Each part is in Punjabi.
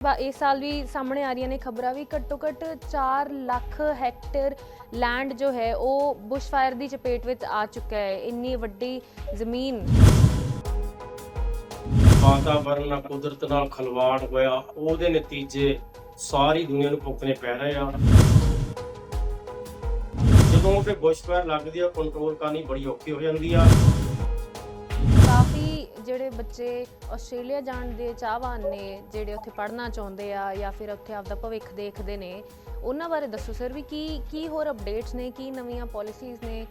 ਇਸ ਸਾਲ ਵੀ ਸਾਹਮਣੇ ਆ ਰਹੀਆਂ ਨੇ ਖਬਰਾਂ ਵੀ ਘੱਟੋ ਘੱਟ 4 ਲੱਖ ਹੈਕਟੇਅਰ ਲੈਂਡ ਜੋ ਹੈ ਉਹ ਬੁਸ਼ਫਾਇਰ ਦੀ ਚਪੇਟ ਵਿੱਚ ਆ ਚੁੱਕਾ ਹੈ। ਇੰਨੀ ਵੱਡੀ ਜ਼ਮੀਨ ਵਾਤਾਵਰਨ ਨਾਲ ਕੁਦਰਤ ਨਾਲ ਖਲਵਾੜ ਹੋਇਆ, ਉਹਦੇ ਨਤੀਜੇ ਸਾਰੀ ਦੁਨੀਆ ਨੂੰ ਭੁਗਤਣੇ ਪੈ ਰਹੇ ਆ। ਜਦੋਂ ਕਿ ਬੁਸ਼ਫਾਇਰ ਲੱਗਦੀ ਆ ਕੰਟਰੋਲ ਕਰਨੀ ਬੜੀ ਔਖੀ ਹੋ ਜਾਂਦੀ ਆ। ਜਿਹੜੇ ਬੱਚੇ ਆਸਟ੍ਰੇਲੀਆ ਜਾਣ ਦੇ ਚਾਹਵਾਨ ਨੇ ਜਿਹੜੇ ਉੱਥੇ ਪੜ੍ਹਨਾ ਚਾਹੁੰਦੇ ਆ ਜਾਂ ਫਿਰ ਉੱਥੇ ਆਪਦਾ ਭਵਿੱਖ ਦੇਖਦੇ ਨੇ ਉਹਨਾਂ ਬਾਰੇ ਦੱਸੋ ਸਰ ਵੀ ਕੀ ਕੀ ਹੋਰ ਅਪਡੇਟਸ ਨੇ ਕੀ ਨਵੀਆਂ ਪਾਲਿਸੀਜ਼ ਨੇ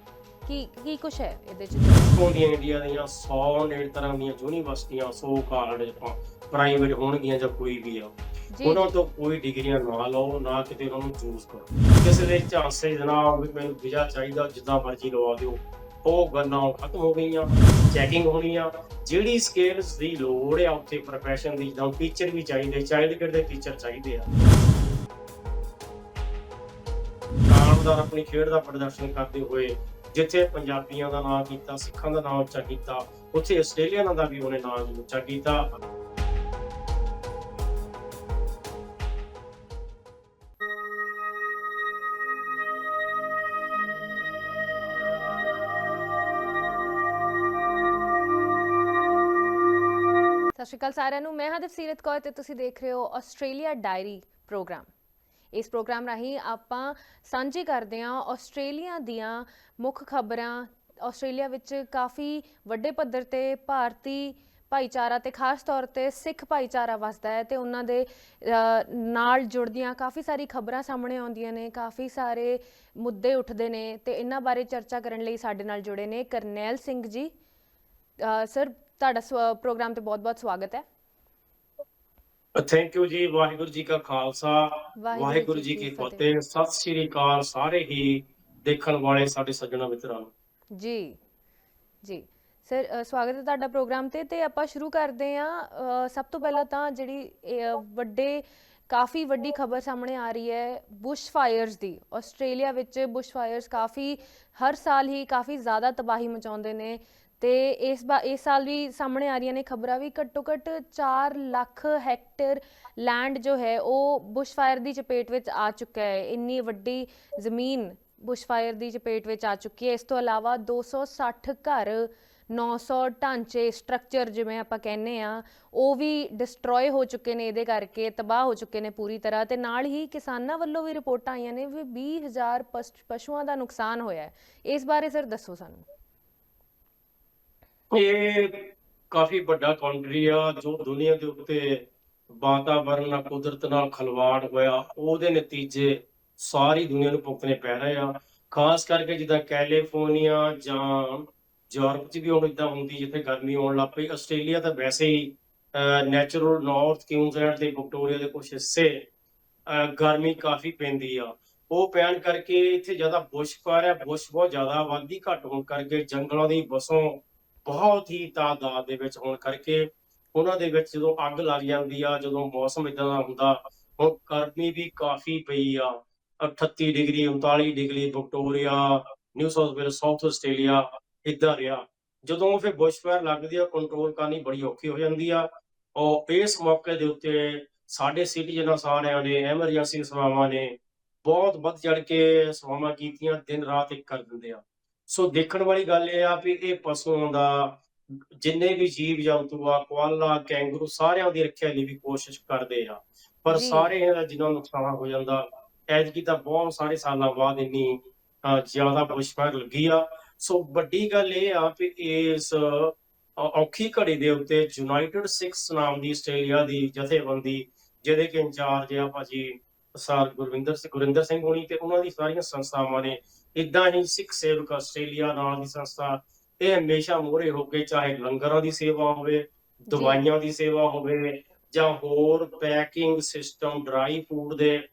ਕੀ ਕੀ ਕੁਝ ਹੈ ਇਹਦੇ ਚ? ਹੋਣਗੀਆਂ ਇੰਡੀਆ ਦੀਆਂ 100 ਨੇੜ ਤਰ੍ਹਾਂ ਦੀਆਂ ਯੂਨੀਵਰਸਿਟੀਆਂ ਸੋ ਕਾਲਜ ਪ੍ਰਾਈਵੇਟ ਹੋਣਗੀਆਂ ਜਾਂ ਕੋਈ ਵੀ ਆ। ਉਹਨਾਂ ਤੋਂ ਕੋਈ ਡਿਗਰੀਆਂ ਨਾ ਲਓ ਨਾ ਕਿਤੇ ਉਹਨਾਂ ਨੂੰ ਚੂਜ਼ ਕਰੋ। ਕਿਸੇ ਦੇ ਝਾਂਸੇ ਜਨਾਬ ਵੀ ਮੈਨੂੰ ਵੀਜ਼ਾ ਚਾਹੀਦਾ ਜਿੱਦਾਂ ਮਰਜ਼ੀ ਲਵਾ ਦਿਓ। ਉਹ ਗੱਲਾਂ ਖਤਮ ਹੋ ਗਈਆਂ ਚੈਕਿੰਗ ਹੋਣੀ ਆ ਜਿਹੜੀ ਸਕਿੱਲਸ ਦੀ ਲੋੜ ਆ ਉੱਥੇ profession ਦੀ, ਜਾਂ ਟੀਚਰ ਵੀ ਚਾਹੀਦੇ ਚਾਈਲਡ ਕੇਅਰ ਦੇ ਟੀਚਰ ਚਾਹੀਦੇ ਆ। ਕਾਨੂੰਨਦਾਰ ਆਪਣੀ ਖੇਡ ਦਾ ਪ੍ਰਦਰਸ਼ਨ ਕਰਦੇ ਹੋਏ, ਜਿੱਥੇ ਪੰਜਾਬੀਆਂ ਦਾ ਨਾਮ ਕੀਤਾ, ਸਿੱਖਾਂ ਦਾ ਨਾਮ ਉੱਚਾ ਕੀਤਾ, ਉੱਥੇ ਆਸਟ੍ਰੇਲੀਅਨਾਂ ਦਾ ਵੀ ਉਹਨੇ ਨਾਮ ਉੱਚਾ ਕੀਤਾ। ਸ਼੍ਰੀ ਅਕਾਲ ਸਾਰਿਆਂ ਨੂੰ। ਮੈਂ ਹਾਂ ਦਫਸੀਰਤ ਕੌਰ ਤੇ ਤੁਸੀਂ ਦੇਖ ਰਹੇ ਹੋ ਆਸਟ੍ਰੇਲੀਆ ਡਾਇਰੀ ਪ੍ਰੋਗਰਾਮ। ਇਸ ਪ੍ਰੋਗਰਾਮ ਰਾਹੀਂ ਆਪਾਂ ਸਾਂਝੀ ਕਰਦੇ ਹਾਂ ਆਸਟ੍ਰੇਲੀਆ ਦੀਆਂ ਮੁੱਖ ਖਬਰਾਂ। ਆਸਟ੍ਰੇਲੀਆ ਵਿੱਚ ਕਾਫੀ ਵੱਡੇ ਪੱਧਰ ਤੇ ਭਾਰਤੀ ਭਾਈਚਾਰਾ ਤੇ ਖਾਸ ਤੌਰ ਤੇ ਸਿੱਖ ਭਾਈਚਾਰਾ ਵਸਦਾ ਹੈ ਤੇ ਉਹਨਾਂ ਦੇ ਨਾਲ ਜੁੜਦੀਆਂ ਕਾਫੀ ਸਾਰੀ ਖਬਰਾਂ ਸਾਹਮਣੇ ਆਉਂਦੀਆਂ ਨੇ, ਕਾਫੀ ਸਾਰੇ ਮੁੱਦੇ ਉੱਠਦੇ ਨੇ ਤੇ ਇਹਨਾਂ ਬਾਰੇ ਚਰਚਾ ਕਰਨ ਲਈ ਸਾਡੇ ਨਾਲ ਜੁੜੇ ਨੇ ਕਰਨੈਲ ਸਿੰਘ ਜੀ। ਸਰ ਤੁਹਾਡਾ ਸਵ- ਪ੍ਰੋਗਰਾਮ ਤੇ ਬਹੁਤ-ਬਹੁਤ ਸਵਾਗਤ ਹੈ। ਥੈਂਕ ਯੂ ਜੀ ਵਾਹਿਗੁਰੂ ਜੀ ਕਾ ਖਾਲਸਾ ਵਾਹਿਗੁਰੂ ਜੀ ਕੀ ਫਤਿਹ। ਸਤਿ ਸ੍ਰੀ ਅਕਾਲ ਸਾਰੇ ਹੀ ਦੇਖਣ ਵਾਲੇ ਸਾਡੇ ਸੱਜਣਾ ਮਿੱਤਰਾਂ ਨੂੰ। ਜੀ ਜੀ। ਸਰ ਅ, ਸਵਾਗਤ ਹੈ ਤੁਹਾਡਾ ਪ੍ਰੋਗਰਾਮ ਤੇ ਤੇ ਆਪਾਂ ਸ਼ੁਰੂ ਕਰਦੇ ਹਾਂ। ਸਭ ਤੋਂ ਪਹਿਲਾਂ ਤਾਂ ਜਿਹੜੀ ਇਹ, ਅ, ਵੱਡੇ ਕਾਫੀ ਵੱਡੀ ਖਬਰ ਸਾਹਮਣੇ ਆ ਰਹੀ ਹੈ ਬੁਸ਼ ਫਾਇਰਸ ਦੀ। ਆਸਟ੍ਰੇਲੀਆ ਵਿੱਚ ਬੁਸ਼ ਫਾਇਰਸ ਕਾਫੀ ਹਰ ਸਾਲ ਹੀ ਕਾਫੀ ਜ਼ਿਆਦਾ ਤਬਾਹੀ ਮਚਾਉਂਦੇ ਨੇ। ਤੇ ਇਸ ਬਾ, ਇਸ ਸਾਲ ਵੀ ਸਾਹਮਣੇ ਆ ਰਹੀਆਂ ਨੇ ਖਬਰਾਂ ਵੀ, ਘੱਟੋ ਘੱਟ 4 ਲੱਖ ਹੈਕਟੇਅਰ ਲੈਂਡ ਜੋ ਹੈ ਉਹ ਬੁਸ਼ ਫਾਇਰ ਦੀ ਚਪੇਟ ਵਿੱਚ ਆ ਚੁੱਕਾ ਹੈ। ਇੰਨੀ ਵੱਡੀ ਜ਼ਮੀਨ ਬੁਸ਼ ਫਾਇਰ ਦੀ ਚਪੇਟ ਵਿੱਚ ਆ ਚੁੱਕੀ ਹੈ। ਇਸ ਤੋਂ ਇਲਾਵਾ 260 ਘਰ 900 ਢਾਂਚੇ ਸਟਰਕਚਰ ਜਿਵੇਂ ਆਪਾਂ ਕਹਿੰਨੇ ਆ ਉਹ ਵੀ ਡਿਸਟਰੋਏ ਹੋ ਚੁੱਕੇ ਨੇ। ਇਹਦੇ ਕਰਕੇ ਤਬਾਹ ਹੋ ਚੁੱਕੇ ਨੇ ਪੂਰੀ ਤਰ੍ਹਾਂ ਤੇ ਨਾਲ ਹੀ ਕਿਸਾਨਾਂ ਵੱਲੋਂ ਵੀ ਰਿਪੋਰਟਾਂ ਆਈਆਂ ਨੇ ਵੀ 20000 ਪਸ਼- ਪਸ਼ੂਆਂ ਦਾ ਨੁਕਸਾਨ ਹੋਇਆ ਹੈ। ਇਸ ਬਾਰੇ ਸਰ ਦੱਸੋ ਸਾਨੂੰ। ਇਹ ਕਾਫੀ ਵੱਡਾ ਕੰਟਰੀ ਆ ਜੋ ਦੁਨੀਆ ਦੇ ਉੱਤੇ ਵਾਤਾਵਰਨ ਨਾਲ ਕੁਦਰਤ ਨਾਲ ਖਲਵਾੜ ਹੋਇਆ ਉਹਦੇ ਨਤੀਜੇ ਸਾਰੀ ਦੁਨੀਆ ਨੂੰ ਭੁਗਤਣੇ ਪੈ ਰਹੇ ਆ। ਖਾਸ ਕਰਕੇ ਜਿੱਦਾਂ ਕੈਲੀਫੋਰਨੀਆ ਜਾਂ ਯੂਰਪ 'ਚ ਵੀ ਹੁਣ ਇਦਾਂ ਹੁੰਦੀ ਜਿੱਥੇ ਗਰਮੀ ਆਉਣ ਲੱਗ ਪਈ। ਆਸਟ੍ਰੇਲੀਆ ਤਾਂ ਵੈਸੇ ਹੀ ਨੈਚੁਰਲ ਨਾਰਥ ਕਿਊਨਜ਼ਲੈਂਡ ਤੇ ਵਿਕਟੋਰੀਆ ਦੇ ਕੁਝ ਹਿੱਸੇ ਅਹ, ਗਰਮੀ ਕਾਫੀ ਪੈਂਦੀ ਆ। ਉਹ ਪੈਣ ਕਰਕੇ ਇੱਥੇ ਜ਼ਿਆਦਾ ਬੁਸ਼ ਫਾਇਰ ਹੈ ਬੁਸ਼ ਬਹੁਤ ਜ਼ਿਆਦਾ ਆਬਾਦੀ ਘੱਟ ਹੋਣ ਕਰਕੇ ਜੰਗਲਾਂ ਦੀ ਵਸੋਂ ਬਹੁਤ ਹੀ ਤਾਦਾਦ ਦੇ ਵਿੱਚ ਹੋਣ ਕਰਕੇ ਉਹਨਾਂ ਦੇ ਵਿੱਚ ਜਦੋਂ ਅੱਗ ਲੱਗ ਜਾਂਦੀ ਆ, ਜਦੋਂ ਮੌਸਮ ਇਦਾਂ ਦਾ ਹੁੰਦਾ, ਹੁਣ ਗਰਮੀ ਵੀ ਕਾਫੀ ਪਈ ਆ। 38 degree 39 degree, Victoria, New South Wales, South Australia ਇਦਾਂ ਰਿਹਾ। ਜਦੋਂ ਫਿਰ ਬੁਸ਼ ਫਾਇਰ ਲੱਗਦੀ ਆ, ਕੰਟਰੋਲ ਕਰਨੀ ਬੜੀ ਔਖੀ ਹੋ ਜਾਂਦੀ ਆ। ਉਹ ਇਸ ਮੌਕੇ ਦੇ ਉੱਤੇ ਸਾਡੇ ਸਿਟੀਜ਼ਨਾਂ ਸਾਰਿਆਂ ਨੇ, ਐਮਰਜੈਂਸੀ ਸੇਵਾਵਾਂ ਨੇ, ਬਹੁਤ ਵੱਧ ਚੜ ਕੇ ਸੇਵਾਵਾਂ ਕੀਤੀਆਂ ਦਿਨ ਰਾਤ ਇੱਕ ਕਰ ਦਿੰਦੇ ਆ। ਸੋ ਦੇਖਣ ਵਾਲੀ ਗੱਲ ਇਹ ਆ ਵੀ ਇਹ ਪਸ਼ੂਆਂ ਦਾ ਜਿੰਨੇ ਵੀ ਜੀਵ ਜੰਤੂ ਆ ਕੋਆਲਾ ਕੈਂਗਰੂ ਸਾਰਿਆਂ ਦੀ ਰੱਖਿਆ ਲਈ ਵੀ ਕੋਸ਼ਿਸ਼ ਕਰਦੇ ਆ ਪਰ। ਸਾਰੇ ਇਹਦਾ ਜਿੰਨਾ ਨੁਕਸਾਨ ਹੋ ਜਾਂਦਾ ਐਤਕੀ ਤਾਂ ਬਹੁਤ ਸਾਰੇ ਸਾਲਾਂ ਬਾਅਦ ਇੰਨੀ ਜ਼ਿਆਦਾ ਬੁਸ਼ਫਾਇਰ ਲੱਗੀ ਆ ਸੋ ਵੱਡੀ ਗੱਲ ਇਹ ਆ ਕਿ ਇਸ ਔਖੀ ਘੜੀ ਦੇ ਉੱਤੇ ਯੂਨਾਈਟਿਡ ਸਿਕਸ ਨਾਮ ਦੀ ਆਸਟ੍ਰੇਲੀਆ ਦੀ ਜਥੇਬੰਦੀ ਜਿਹਦੇ ਕਿ ਇੰਚਾਰਜ ਆ ਭਾਜੀ ਸਰ ਗੁਰਵਿੰਦਰ ਸਿੰਘ ਗੁਰਿੰਦਰ ਸਿੰਘ ਹੋਣੀ ਤੇ ਉਹਨਾਂ ਦੀ ਸਾਰੀਆਂ ਸੰਸਥਾਵਾਂ ਨੇ ਇਦਾਂ ਹੀ ਸਿੱਖ ਸੇਵਕ ਆਸਟ੍ਰੇਲੀਆ ਨਾਂ ਦੀ ਸੰਸਥਾ ਇਹ ਹਮੇਸ਼ਾ ਮੋਹਰੇ ਹੋ ਕੇ ਚਾਹੇ ਲੰਗਰਾਂ ਦੀ ਸੇਵਾ ਹੋਵੇ ਦਵਾਈਆਂ ਦੀ ਸੇਵਾ ਹੋਵੇ ਜਾਂ ਹੋਰ ਪੈਕਿੰਗ ਸਿਸਟਮ ਡਰਾਈ ਫੂਡ ਦੇ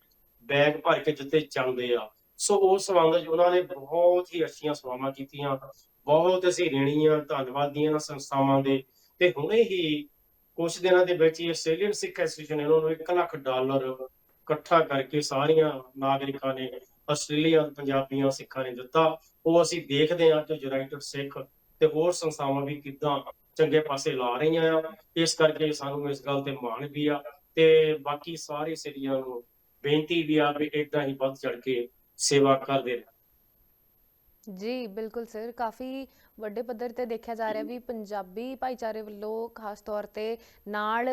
ਬੈਗ ਭਰ ਕੇ ਜਿੱਤੇ ਚੱਲਦੇ ਆ। ਸੋ ਉਸ ਸੰਬੰਧ ਉਹਨਾਂ ਨੇ ਬਹੁਤ ਹੀ ਅੱਛੀਆਂ ਸੇਵਾਵਾਂ ਕੀਤੀਆਂ ਬਹੁਤ ਅਸੀਂ ਰੇਣੀ ਆ ਧੰਨਵਾਦੀ ਇਹਨਾਂ ਸੰਸਥਾਵਾਂ ਦੇ। ਤੇ ਹੁਣੇ ਹੀ ਕੁਝ ਦਿਨਾਂ ਦੇ ਵਿੱਚ ਹੀ ਆਸਟ੍ਰੇਲੀਅਨ ਸਿੱਖ ਐਸੋਸੀਏਸ਼ਨ ਨੇ ਉਹਨਾਂ ਨੂੰ 1 ਲੱਖ ਡਾਲਰ ਇਕੱਠਾ ਕਰਕੇ ਸਾਰੀਆਂ ਨਾਗਰਿਕਾਂ ਨੇ ਆਸਟ੍ਰੇਲੀਆ ਪੰਜਾਬੀਆਂ ਸਿੱਖਾਂ ਨੇ ਦਿੱਤਾ। ਉਹ ਅਸੀਂ ਦੇਖਦੇ ਹਾਂ ਕਿ ਯੂਨਾਈਟਿਡ ਸਿੱਖ ਤੇ ਹੋਰ ਸੰਸਥਾਵਾਂ ਵੀ ਕਿੱਦਾਂ ਚੰਗੇ ਪਾਸੇ ਲਾ ਰਹੀਆਂ ਆ। ਇਸ ਕਰਕੇ ਸਾਨੂੰ ਇਸ ਗੱਲ ਤੇ ਮਾਣ ਵੀ ਆ ਤੇ ਬਾਕੀ ਸਾਰੇ ਸਿਰੀਆਂ ਨੂੰ ਬੇਨਤੀ ਵੀ ਆ ਵੀ ਏਦਾਂ ਹੀ ਵੱਧ ਚੜ ਕੇ ਸੇਵਾ ਕਰਦੇ ਰਹਿਣ। ਜੀ, ਬਿਲਕੁਲ ਸਰ। ਕਾਫੀ ਵੱਡੇ ਪੱਧਰ ਤੇ ਦੇਖਿਆ ਜਾ ਰਿਹਾ ਵੀ ਪੰਜਾਬੀ ਭਾਈਚਾਰੇ ਵੱਲੋਂ ਖਾਸ ਤੌਰ ਤੇ ਨਾਲ